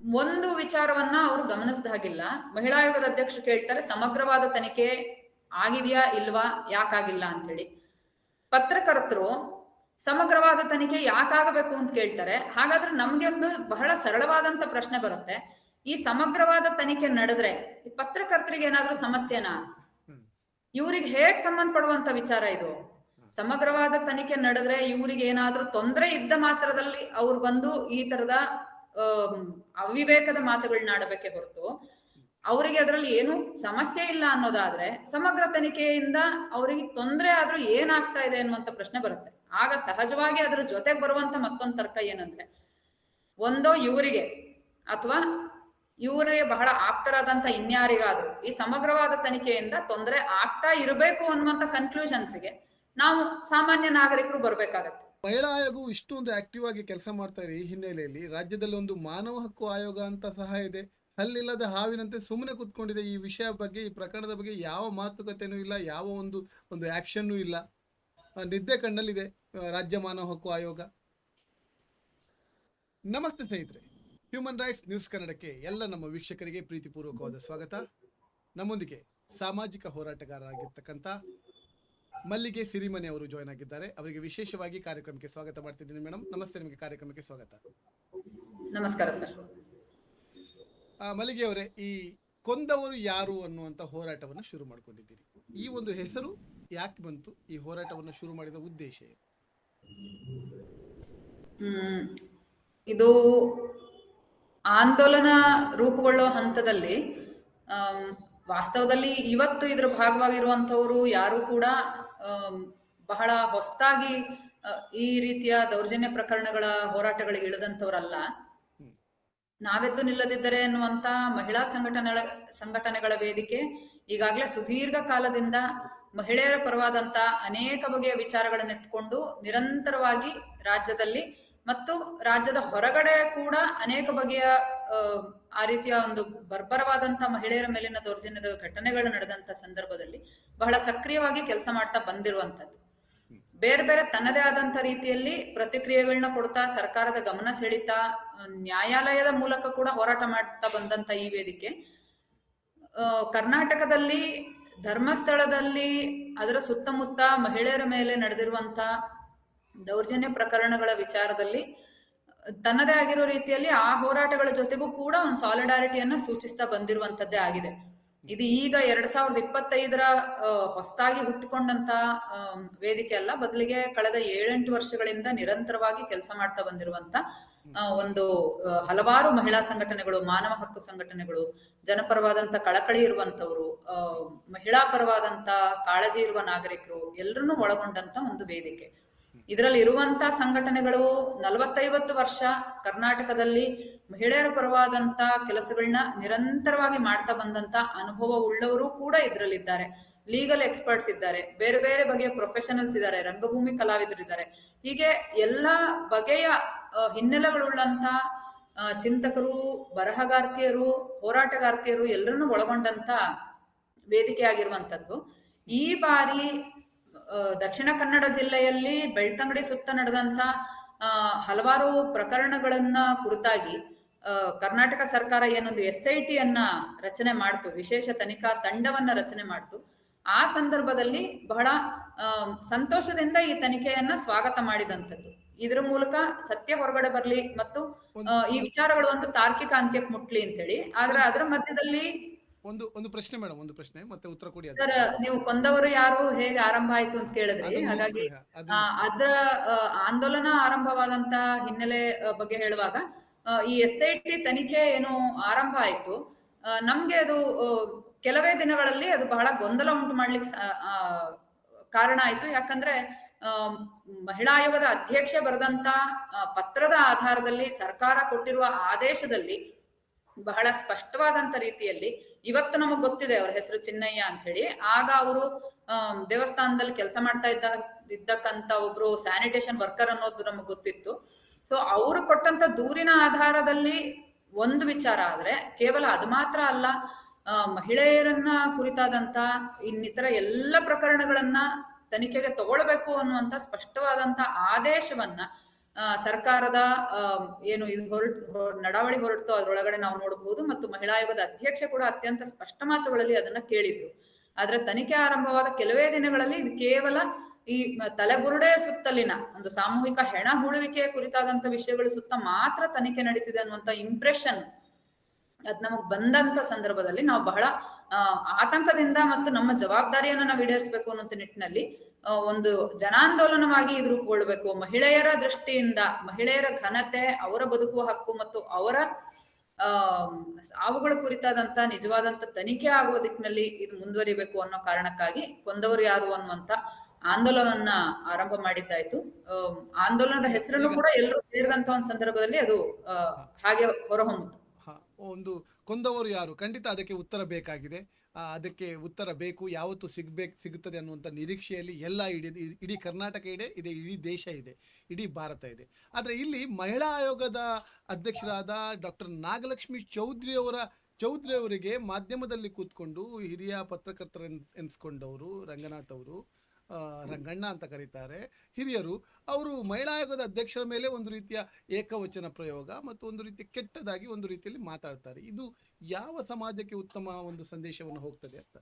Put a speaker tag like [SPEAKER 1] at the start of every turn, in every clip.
[SPEAKER 1] ಒಂದು ವಿಚಾರವನ್ನ ಅವರು ಗಮನಿಸಿದ ಹಾಗಿಲ್ಲ. ಮಹಿಳಾ ಆಯೋಗದ ಅಧ್ಯಕ್ಷರು ಕೇಳ್ತಾರೆ ಸಮಗ್ರವಾದ ತನಿಖೆ ಆಗಿದೆಯಾ ಇಲ್ವಾ ಯಾಕಾಗಿಲ್ಲ ಅಂತೇಳಿ ಪತ್ರಕರ್ತರು ಸಮಗ್ರವಾದ ತನಿಖೆ ಯಾಕಾಗಬೇಕು ಅಂತ ಕೇಳ್ತಾರೆ. ಹಾಗಾದ್ರೆ ನಮ್ಗೆ ಒಂದು ಬಹಳ ಸರಳವಾದಂತ ಪ್ರಶ್ನೆ ಬರುತ್ತೆ. ಈ ಸಮಗ್ರವಾದ ತನಿಖೆ ನಡೆದ್ರೆ ಈ ಪತ್ರಕರ್ತರಿಗೆ ಏನಾದ್ರೂ ಸಮಸ್ಯೆನಾ. ಇವ್ರಿಗೆ ಹೇಗ್ ಸಂಬಂಧಪಡುವಂತ ವಿಚಾರ ಇದು? ಸಮಗ್ರವಾದ ತನಿಖೆ ನಡೆದ್ರೆ ಇವ್ರಿಗೆ ಏನಾದ್ರೂ ತೊಂದರೆ ಇದ್ದ ಮಾತ್ರದಲ್ಲಿ ಅವ್ರು ಬಂದು ಈ ತರದ ಅವಿವೇಕದ ಮಾತುಗಳನ್ನ ಆಡಬೇಕೆ ಹೊರತು, ಅವರಿಗೆ ಅದರಲ್ಲಿ ಏನು ಸಮಸ್ಯೆ ಇಲ್ಲ ಅನ್ನೋದಾದ್ರೆ, ಸಮಗ್ರ ತನಿಖೆಯಿಂದ ಅವರಿಗೆ ತೊಂದರೆ ಆದ್ರೂ ಏನಾಗ್ತಾ ಇದೆ ಅನ್ನುವಂತ ಪ್ರಶ್ನೆ ಬರುತ್ತೆ. ಆಗ ಸಹಜವಾಗಿ ಅದ್ರ ಜೊತೆಗೆ ಬರುವಂತ ಮತ್ತೊಂದು ತರ್ಕ ಏನಂದ್ರೆ, ಒಂದೋ ಇವರಿಗೆ ಅಥವಾ ಇವರಿಗೆ ಬಹಳ ಆಪ್ತರಾದಂತ ಇನ್ಯಾರಿಗಾದ್ರೂ ಈ ಸಮಗ್ರವಾದ ತನಿಖೆಯಿಂದ ತೊಂದರೆ ಆಗ್ತಾ ಇರಬೇಕು ಅನ್ನುವಂತ ಕನ್ಕ್ಲೂಷನ್ಸ್ಗೆ ನಾವು ಸಾಮಾನ್ಯ ನಾಗರಿಕರು ಬರ್ಬೇಕಾಗತ್ತೆ.
[SPEAKER 2] ಮಹಿಳಾ ಆಯೋಗವು ಇಷ್ಟೊಂದು ಆಕ್ಟಿವ್ ಆಗಿ ಕೆಲಸ ಮಾಡ್ತಾ ಇದೆ ಈ ಹಿನ್ನೆಲೆಯಲ್ಲಿ. ರಾಜ್ಯದಲ್ಲಿ ಒಂದು ಮಾನವ ಹಕ್ಕು ಆಯೋಗ ಅಂತ ಸಹ ಇದೆ. ಅಲ್ಲಿಲ್ಲದ ಹಾವಿನಂತೆ ಸುಮ್ಮನೆ ಕೂತ್ಕೊಂಡಿದೆ ಈ ವಿಷಯ ಬಗ್ಗೆ, ಈ ಪ್ರಕರಣದ ಬಗ್ಗೆ ಯಾವ ಮಾತುಕತೆನೂ ಇಲ್ಲ, ಯಾವ ಒಂದು ಒಂದು ಆಕ್ಷನ್ನೂ ಇಲ್ಲ. ನಿದ್ದೆ ಕಣ್ಣಲ್ಲಿದೆ ರಾಜ್ಯ ಮಾನವ ಹಕ್ಕು ಆಯೋಗ. ನಮಸ್ತೆ ಸ್ನೇಹಿತರೆ. ಹ್ಯೂಮನ್ ರೈಟ್ಸ್ ನ್ಯೂಸ್ ಕನ್ನಡಕ್ಕೆ ಎಲ್ಲ ನಮ್ಮ ವೀಕ್ಷಕರಿಗೆ ಪ್ರೀತಿಪೂರ್ವಕವಾದ ಸ್ವಾಗತ. ನಮ್ಮೊಂದಿಗೆ ಸಾಮಾಜಿಕ ಹೋರಾಟಗಾರರಾಗಿರ್ತಕ್ಕಂಥ ಮಲ್ಲಿಗೆ ಸಿರಿಮನೆ ಅವರು ಜಾಯ್ನ್ ಆಗಿದ್ದಾರೆ. ಅವರಿಗೆ ವಿಶೇಷವಾಗಿ ಕಾರ್ಯಕ್ರಮಕ್ಕೆ ಸ್ವಾಗತ ಮಾಡ್ತಿದ್ದೀನಿ ಮೇಡಮ್ ನಮಸ್ತೆ ನಿಮಗೆ ಕಾರ್ಯಕ್ರಮಕ್ಕೆ ಸ್ವಾಗತ.
[SPEAKER 1] ನಮಸ್ಕಾರ ಸರ್.
[SPEAKER 2] ಮಲ್ಲಿಗೆ ಅವರೇ ಈ ಕೊಂದವರು ಯಾರು ಅನ್ನುವಂಥ ಹೋರಾಟವನ್ನು ಶುರು ಮಾಡ್ಕೊಂಡಿದ್ದೀರಿ. ಈ ಒಂದು ಹೆಸರು ಯಾಕೆ ಬಂತು? ಈ ಹೋರಾಟವನ್ನು ಶುರು ಮಾಡಿದ ಉದ್ದೇಶ
[SPEAKER 1] ಇದು ಆಂದೋಲನ ರೂಪುಗೊಳ್ಳುವ ಹಂತದಲ್ಲಿ ವಾಸ್ತವದಲ್ಲಿ ಇವತ್ತು ಇದ್ರ ಭಾಗವಾಗಿರುವಂತವರು ಯಾರು ಕೂಡ ಬಹಳ ಹೊಸದಾಗಿ ಈ ರೀತಿಯ ದೌರ್ಜನ್ಯ ಪ್ರಕರಣಗಳ ಹೋರಾಟಗಳಿಗೆ ಇಳಿದಂತವರಲ್ಲ ನಾವೆದ್ದು ನಿಲ್ಲದಿದ್ದರೆ ಎನ್ನುವಂತ ಮಹಿಳಾ ಸಂಘಟನೆಗಳ ಸಂಘಟನೆಗಳ ವೇದಿಕೆ ಈಗಾಗಲೇ ಸುದೀರ್ಘ ಕಾಲದಿಂದ ಮಹಿಳೆಯರ ಪರವಾದಂತ ಅನೇಕ ಬಗೆಯ ವಿಚಾರಗಳನ್ನು ಎತ್ಕೊಂಡು ನಿರಂತರವಾಗಿ ರಾಜ್ಯದಲ್ಲಿ ಮತ್ತು ರಾಜ್ಯದ ಹೊರಗಡೆ ಕೂಡ ಅನೇಕ ಬಗೆಯ ಆ, ರೀತಿಯ ಒಂದು ಬರ್ಬರವಾದಂತಹ ಮಹಿಳೆಯರ ಮೇಲಿನ ದೌರ್ಜನ್ಯದ ಘಟನೆಗಳು ನಡೆದಂತ ಸಂದರ್ಭದಲ್ಲಿ ಬಹಳ ಸಕ್ರಿಯವಾಗಿ ಕೆಲಸ ಮಾಡ್ತಾ ಬಂದಿರುವಂತದ್ದು ಬೇರೆ ಬೇರೆ ತನ್ನದೇ ಆದಂತ ರೀತಿಯಲ್ಲಿ ಪ್ರತಿಕ್ರಿಯೆಗಳನ್ನ ಕೊಡ್ತಾ ಸರ್ಕಾರದ ಗಮನ ಸೆಳಿತಾ ನ್ಯಾಯಾಲಯದ ಮೂಲಕ ಕೂಡ ಹೋರಾಟ ಮಾಡ್ತಾ ಬಂದಂತ ಈ ವೇದಿಕೆ ಕರ್ನಾಟಕದಲ್ಲಿ ಧರ್ಮಸ್ಥಳದಲ್ಲಿ ಅದರ ಸುತ್ತಮುತ್ತ ಮಹಿಳೆಯರ ಮೇಲೆ ನಡೆದಿರುವಂತ ದೌರ್ಜನ್ಯ ಪ್ರಕರಣಗಳ ವಿಚಾರದಲ್ಲಿ, ತನ್ನದೇ ಆಗಿರೋ ರೀತಿಯಲ್ಲಿ ಆ ಹೋರಾಟಗಳ ಜೊತೆಗೂ ಕೂಡ ಒಂದು ಸಾಲಿಡಾರಿಟಿಯನ್ನ ಸೂಚಿಸ್ತಾ ಬಂದಿರುವಂತದ್ದೇ ಆಗಿದೆ. ಇದು ಈಗ ಎರಡ್ ಸಾವಿರದ ಇಪ್ಪತ್ತೈದರ ಹೊಸದಾಗಿ ಹುಟ್ಟಿಕೊಂಡಂತ ವೇದಿಕೆ ಅಲ್ಲ, ಬದಲಿಗೆ ಕಳೆದ ಏಳೆಂಟು ವರ್ಷಗಳಿಂದ ನಿರಂತರವಾಗಿ ಕೆಲಸ ಮಾಡ್ತಾ ಬಂದಿರುವಂತ ಒಂದು ಹಲವಾರು ಮಹಿಳಾ ಸಂಘಟನೆಗಳು, ಮಾನವ ಹಕ್ಕು ಸಂಘಟನೆಗಳು ಜನಪರವಾದಂತ ಕಳಕಳಿ ಇರುವಂತವರು ಮಹಿಳಾ ಪರವಾದಂತ ಕಾಳಜಿ ಇರುವ ನಾಗರಿಕರು, ಎಲ್ಲರನ್ನೂ ಒಳಗೊಂಡಂತ ಒಂದು ವೇದಿಕೆ. ಇದರಲ್ಲಿ ಇರುವಂತ ಸಂಘಟನೆಗಳು ನಲವತ್ತೈವತ್ತು ವರ್ಷ ಕರ್ನಾಟಕದಲ್ಲಿ ಮಹಿಳೆಯರ ಪರವಾದಂತ ಕೆಲಸಗಳನ್ನ ನಿರಂತರವಾಗಿ ಮಾಡ್ತಾ ಬಂದಂತ ಅನುಭವ ಉಳ್ಳವರು ಕೂಡ ಇದರಲ್ಲಿದ್ದಾರೆ. ಲೀಗಲ್ ಎಕ್ಸ್ಪರ್ಟ್ಸ್ ಇದ್ದಾರೆ. ಬೇರೆ ಬೇರೆ ಬಗೆಯ ಪ್ರೊಫೆಷನಲ್ಸ್ ಇದ್ದಾರೆ. ರಂಗಭೂಮಿ ಕಲಾವಿದರಿದ್ದಾರೆ. ಹೀಗೆ ಎಲ್ಲ ಬಗೆಯ ಹಿನ್ನೆಲೆಗಳುಳ್ಳಂತ ಚಿಂತಕರು, ಬರಹಗಾರ್ತಿಯರು, ಹೋರಾಟಗಾರ್ತಿಯರು ಎಲ್ಲರನ್ನೂ ಒಳಗೊಂಡಂತ ವೇದಿಕೆ ಆಗಿರುವಂತದ್ದು ಈ ಬಾರಿ ದಕ್ಷಿಣ ಕನ್ನಡ ಜಿಲ್ಲೆಯಲ್ಲಿ ಬೆಳ್ತಂಗಡಿ ಸುತ್ತ ನಡೆದಂತ ಹಲವಾರು ಪ್ರಕರಣಗಳನ್ನ ಕುರಿತಾಗಿ ಕರ್ನಾಟಕ ಸರ್ಕಾರ ಏನೊಂದು ಎಸ್ ಐ ಟಿ ಅನ್ನ ರಚನೆ ಮಾಡ್ತು ವಿಶೇಷ ತನಿಖಾ ತಂಡವನ್ನ ರಚನೆ ಮಾಡ್ತು. ಆ ಸಂದರ್ಭದಲ್ಲಿ ಬಹಳ ಸಂತೋಷದಿಂದ ಈ ತನಿಖೆಯನ್ನ ಸ್ವಾಗತ ಮಾಡಿದಂಥದ್ದು. ಇದ್ರ ಮೂಲಕ ಸತ್ಯ ಹೊರಗಡೆ ಬರ್ಲಿ ಮತ್ತು ಈ ವಿಚಾರಗಳು ಒಂದು ತಾರ್ಕಿಕ ಅಂತ್ಯಕ್ಕೆ ಮುಟ್ಲಿ ಅಂತೇಳಿ. ಆದ್ರೆ ಅದರ ಮಧ್ಯದಲ್ಲಿ
[SPEAKER 2] ಒಂದು ಒಂದು ಪ್ರಶ್ನೆ ಮೇಡಮ್ ಒಂದು ಪ್ರಶ್ನೆ ಮತ್ತೆ ಉತ್ತರ ಕೊಡಿ
[SPEAKER 1] ಸರ್ ನೀವು ಕೊಂದವರು ಯಾರು ಹೇಗೆ ಆರಂಭ ಆಯ್ತು ಅಂತ ಕೇಳಿದ್ರಿ? ಹಾಗಾಗಿ ಅದರ ಆಂದೋಲನ ಆರಂಭವಾದಂತ ಹಿನ್ನೆಲೆ ಬಗ್ಗೆ ಹೇಳುವಾಗ ಈ ಎಸ್ ಐ ಟಿ ತನಿಖೆ ಏನು ಆರಂಭ ಆಯ್ತು ನಮ್ಗೆ ಅದು ಕೆಲವೇ ದಿನಗಳಲ್ಲಿ ಅದು ಬಹಳ ಗೊಂದಲ ಉಂಟು ಮಾಡ್ಲಿಕ್ಕೆ ಆ, ಕಾರಣ ಆಯ್ತು. ಯಾಕಂದ್ರೆ ಆ, ಮಹಿಳಾ ಆಯೋಗದ ಅಧ್ಯಕ್ಷೆ ಬರೆದಂತ ಪತ್ರದ ಆಧಾರದಲ್ಲಿ ಸರ್ಕಾರ ಕೊಟ್ಟಿರುವ ಆದೇಶದಲ್ಲಿ ಬಹಳ ಸ್ಪಷ್ಟವಾದಂತ ರೀತಿಯಲ್ಲಿ ಇವತ್ತು ನಮಗ್ ಗೊತ್ತಿದೆ ಅವ್ರ ಹೆಸರು ಚಿನ್ನಯ್ಯ ಅಂತ ಹೇಳಿ ಆಗ ಅವರು ದೇವಸ್ಥಾನದಲ್ಲಿ ಕೆಲಸ ಮಾಡ್ತಾ ಇದ್ದ, ಇದ್ದಕ್ಕಂತ ಒಬ್ರು ಸ್ಯಾನಿಟೇಷನ್ ವರ್ಕರ್ ಅನ್ನೋದು ನಮಗ್ ಗೊತ್ತಿತ್ತು. ಸೊ ಅವರು ಕೊಟ್ಟಂತ ದೂರಿನ ಆಧಾರದಲ್ಲಿ ಒಂದು ವಿಚಾರ ಆದ್ರೆ ಕೇವಲ ಅದು ಮಾತ್ರ ಅಲ್ಲ ಮಹಿಳೆಯರನ್ನ ಕುರಿತಾದಂತ ಇನ್ನಿತರ ಎಲ್ಲ ಪ್ರಕರಣಗಳನ್ನ ತನಿಖೆಗೆ ತಗೊಳ್ಬೇಕು ಅನ್ನುವಂತ ಸ್ಪಷ್ಟವಾದಂತ ಆದೇಶವನ್ನ ಸರ್ಕಾರದ ಏನು ಇದು ಹೊರಟ ನಡಾವಳಿ ಹೊರಟು ಅದರೊಳಗಡೆ ನಾವು ನೋಡಬಹುದು ಮತ್ತು ಮಹಿಳಾ ಆಯೋಗದ ಅಧ್ಯಕ್ಷ ಕೂಡ ಅತ್ಯಂತ ಸ್ಪಷ್ಟ ಮಾತುಗಳಲ್ಲಿ ಅದನ್ನ ಕೇಳಿದ್ರು. ಆದ್ರೆ ತನಿಖೆ ಆರಂಭವಾದ ಕೆಲವೇ ದಿನಗಳಲ್ಲಿ ಇದು ಕೇವಲ ಈ ತಲೆಬುರುಡೆ ಸುತ್ತಲಿನ ಒಂದು ಸಾಮೂಹಿಕ ಹೆಣ ಹೂಳುವಿಕೆಯ ಕುರಿತಾದಂತ ವಿಷಯಗಳ ಸುತ್ತ ಮಾತ್ರ ತನಿಖೆ ನಡೀತಿದೆ ಅನ್ನುವಂತ ಇಂಪ್ರೆಷನ್ ಅದ್ ನಮಗ್ ಬಂದಂತ ಸಂದರ್ಭದಲ್ಲಿ ನಾವು ಬಹಳ ಆತಂಕದಿಂದ ಮತ್ತು ನಮ್ಮ ಜವಾಬ್ದಾರಿಯನ್ನ ನಾವು ಈಡೇರಿಸಬೇಕು ಅನ್ನೋ ನಿಟ್ಟಿನಲ್ಲಿ ಒಂದು ಜನಾಂದೋಲನವಾಗಿ ಇದು ರೂಪುಗೊಳ್ಬೇಕು ಮಹಿಳೆಯರ ದೃಷ್ಟಿಯಿಂದ ಮಹಿಳೆಯರ ಘನತೆ ಅವರ ಬದುಕುವ ಹಕ್ಕು ಮತ್ತು ಅವರ ಆ ಸಾವುಗಳ ಕುರಿತಾದಂತ ನಿಜವಾದಂತ ತನಿಖೆ ಆಗುವ ದಿಕ್ಕಿನಲ್ಲಿ ಇದು ಮುಂದುವರಿಬೇಕು ಅನ್ನೋ ಕಾರಣಕ್ಕಾಗಿ ಕೊಂದವರು ಯಾರು ಅನ್ನುವಂತ ಆಂದೋಲನವನ್ನ ಆರಂಭ ಮಾಡಿದ್ದಾಯ್ತು. ಆಂದೋಲನದ ಹೆಸರಲ್ಲೂ ಕೂಡ ಎಲ್ಲರೂ ಸೇರಿದಂತ ಒಂದು ಸಂದರ್ಭದಲ್ಲಿ ಅದು ಹಾಗೆ ಹೊರಹೊಮ್ಮಿತು
[SPEAKER 2] ಒಂದು ಕೊಂದವರು ಯಾರು? ಖಂಡಿತ ಅದಕ್ಕೆ ಉತ್ತರ ಬೇಕಾಗಿದೆ. ಅದಕ್ಕೆ ಉತ್ತರ ಬೇಕು, ಯಾವತ್ತು ಸಿಗಬೇಕು ಸಿಗುತ್ತದೆ ಅನ್ನುವಂಥ ನಿರೀಕ್ಷೆಯಲ್ಲಿ ಎಲ್ಲ ಇಡೀ ಇಡೀ ಕರ್ನಾಟಕ ಇದೆ ಇದೆ, ಇಡೀ ದೇಶ ಇದೆ, ಇಡೀ ಭಾರತ ಇದೆ. ಆದರೆ ಇಲ್ಲಿ ಮಹಿಳಾ ಆಯೋಗದ ಅಧ್ಯಕ್ಷರಾದ ಡಾಕ್ಟರ್ ನಾಗಲಕ್ಷ್ಮಿ ಚೌಧರಿ ಅವರ, ಚೌಧರಿ ಅವರಿಗೆ ಮಾಧ್ಯಮದಲ್ಲಿ ಕೂತ್ಕೊಂಡು ಹಿರಿಯ ಪತ್ರಕರ್ತರ ಎನ್ಸ್ಕೊಂಡವರು, ರಂಗನಾಥ್ ಅವರು ರಂಗಣ್ಣ ಅಂತ ಕರೀತಾರೆ. ಹಿರಿಯರು, ಅವರು ಮಹಿಳಾ ಆಯೋಗದ ಅಧ್ಯಕ್ಷರ ಮೇಲೆ ಒಂದು ರೀತಿಯ ಏಕವಚನ ಪ್ರಯೋಗ ಮತ್ತು ಒಂದು ರೀತಿ ಕೆಟ್ಟದಾಗಿ ಒಂದು ರೀತಿಯಲ್ಲಿ ಮಾತಾಡ್ತಾರೆ. ಇದು ಯಾವ ಸಮಾಜಕ್ಕೆ ಉತ್ತಮ ಒಂದು ಸಂದೇಶವನ್ನು ಹೋಗ್ತದೆ ಅಂತ?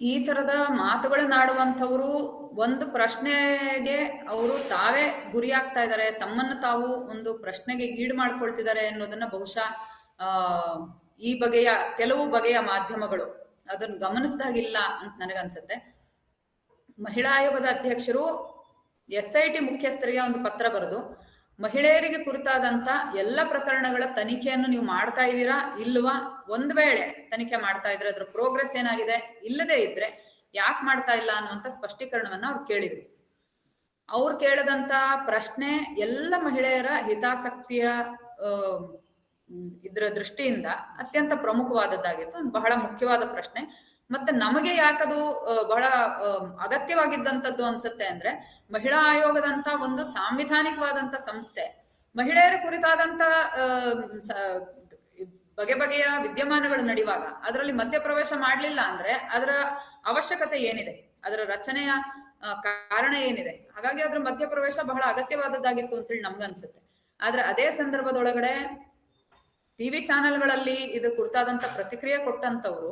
[SPEAKER 1] ಈ ತರದ ಮಾತುಗಳನ್ನಾಡುವಂಥವ್ರು ಒಂದು ಪ್ರಶ್ನೆಗೆ ಅವರು ತಾವೇ ಗುರಿಯಾಗ್ತಾ ಇದ್ದಾರೆ. ತಮ್ಮನ್ನು ತಾವು ಒಂದು ಪ್ರಶ್ನೆಗೆ ಈಡು ಮಾಡ್ಕೊಳ್ತಿದ್ದಾರೆ ಅನ್ನೋದನ್ನ ಬಹುಶಃ ಈ ಬಗೆಯ, ಕೆಲವು ಬಗೆಯ ಮಾಧ್ಯಮಗಳು. ಅದನ್ನ ಗಮನಿಸಿದಾಗಿಲ್ಲ ಅಂತ ನನಗನ್ಸುತ್ತೆ. ಮಹಿಳಾ ಆಯೋಗದ ಅಧ್ಯಕ್ಷರು ಎಸ್ ಐ ಟಿ ಮುಖ್ಯಸ್ಥರಿಗೆ ಒಂದು ಪತ್ರ ಬರೆದು, ಮಹಿಳೆಯರಿಗೆ ಕುರಿತಾದಂತ ಎಲ್ಲ ಪ್ರಕರಣಗಳ ತನಿಖೆಯನ್ನು ನೀವು ಮಾಡ್ತಾ ಇದ್ದೀರಾ ಇಲ್ವಾ? ಒಂದ್ ವೇಳೆ ತನಿಖೆ ಮಾಡ್ತಾ ಇದ್ರೆ ಅದ್ರ ಪ್ರೋಗ್ರೆಸ್ ಏನಾಗಿದೆ? ಇಲ್ಲದೆ ಇದ್ರೆ ಯಾಕೆ ಮಾಡ್ತಾ ಇಲ್ಲ ಅನ್ನುವಂತ ಸ್ಪಷ್ಟೀಕರಣವನ್ನ ಅವ್ರು ಕೇಳಿದ್ರು. ಅವ್ರು ಕೇಳದಂತ ಪ್ರಶ್ನೆ ಎಲ್ಲ ಮಹಿಳೆಯರ ಹಿತಾಸಕ್ತಿಯ ಇದ್ರ ದೃಷ್ಟಿಯಿಂದ ಅತ್ಯಂತ ಪ್ರಮುಖವಾದದ್ದಾಗಿತ್ತು. ಬಹಳ ಮುಖ್ಯವಾದ ಪ್ರಶ್ನೆ. ಮತ್ತೆ ನಮಗೆ ಯಾಕದು ಬಹಳ ಅಗತ್ಯವಾಗಿದ್ದಂಥದ್ದು ಅನ್ಸುತ್ತೆ ಅಂದ್ರೆ, ಮಹಿಳಾ ಆಯೋಗದಂತ ಒಂದು ಸಾಂವಿಧಾನಿಕವಾದಂತ ಸಂಸ್ಥೆ, ಮಹಿಳೆಯರ ಕುರಿತಾದಂತ ಬಗೆ ಬಗೆಯ ವಿದ್ಯಮಾನಗಳು ನಡೆಯುವಾಗ, ಅದರಲ್ಲಿ ಮಧ್ಯಪ್ರವೇಶ ಮಾಡಲಿಲ್ಲ ಅಂದ್ರೆ ಅದರ ಅವಶ್ಯಕತೆ ಏನಿದೆ? ಅದರ ರಚನೆಯ ಕಾರಣ ಏನಿದೆ? ಹಾಗಾಗಿ ಅದ್ರ ಮಧ್ಯಪ್ರವೇಶ ಬಹಳ ಅಗತ್ಯವಾದದ್ದಾಗಿತ್ತು ಅಂತೇಳಿ ನಮ್ಗನ್ಸುತ್ತೆ. ಆದ್ರೆ ಅದೇ ಸಂದರ್ಭದೊಳಗಡೆ ಟಿವಿ ಚಾನೆಲ್ಗಳಲ್ಲಿ ಇದು ಕುರಿತಾದಂತ ಪ್ರತಿಕ್ರಿಯೆ ಕೊಟ್ಟಂತವ್ರು,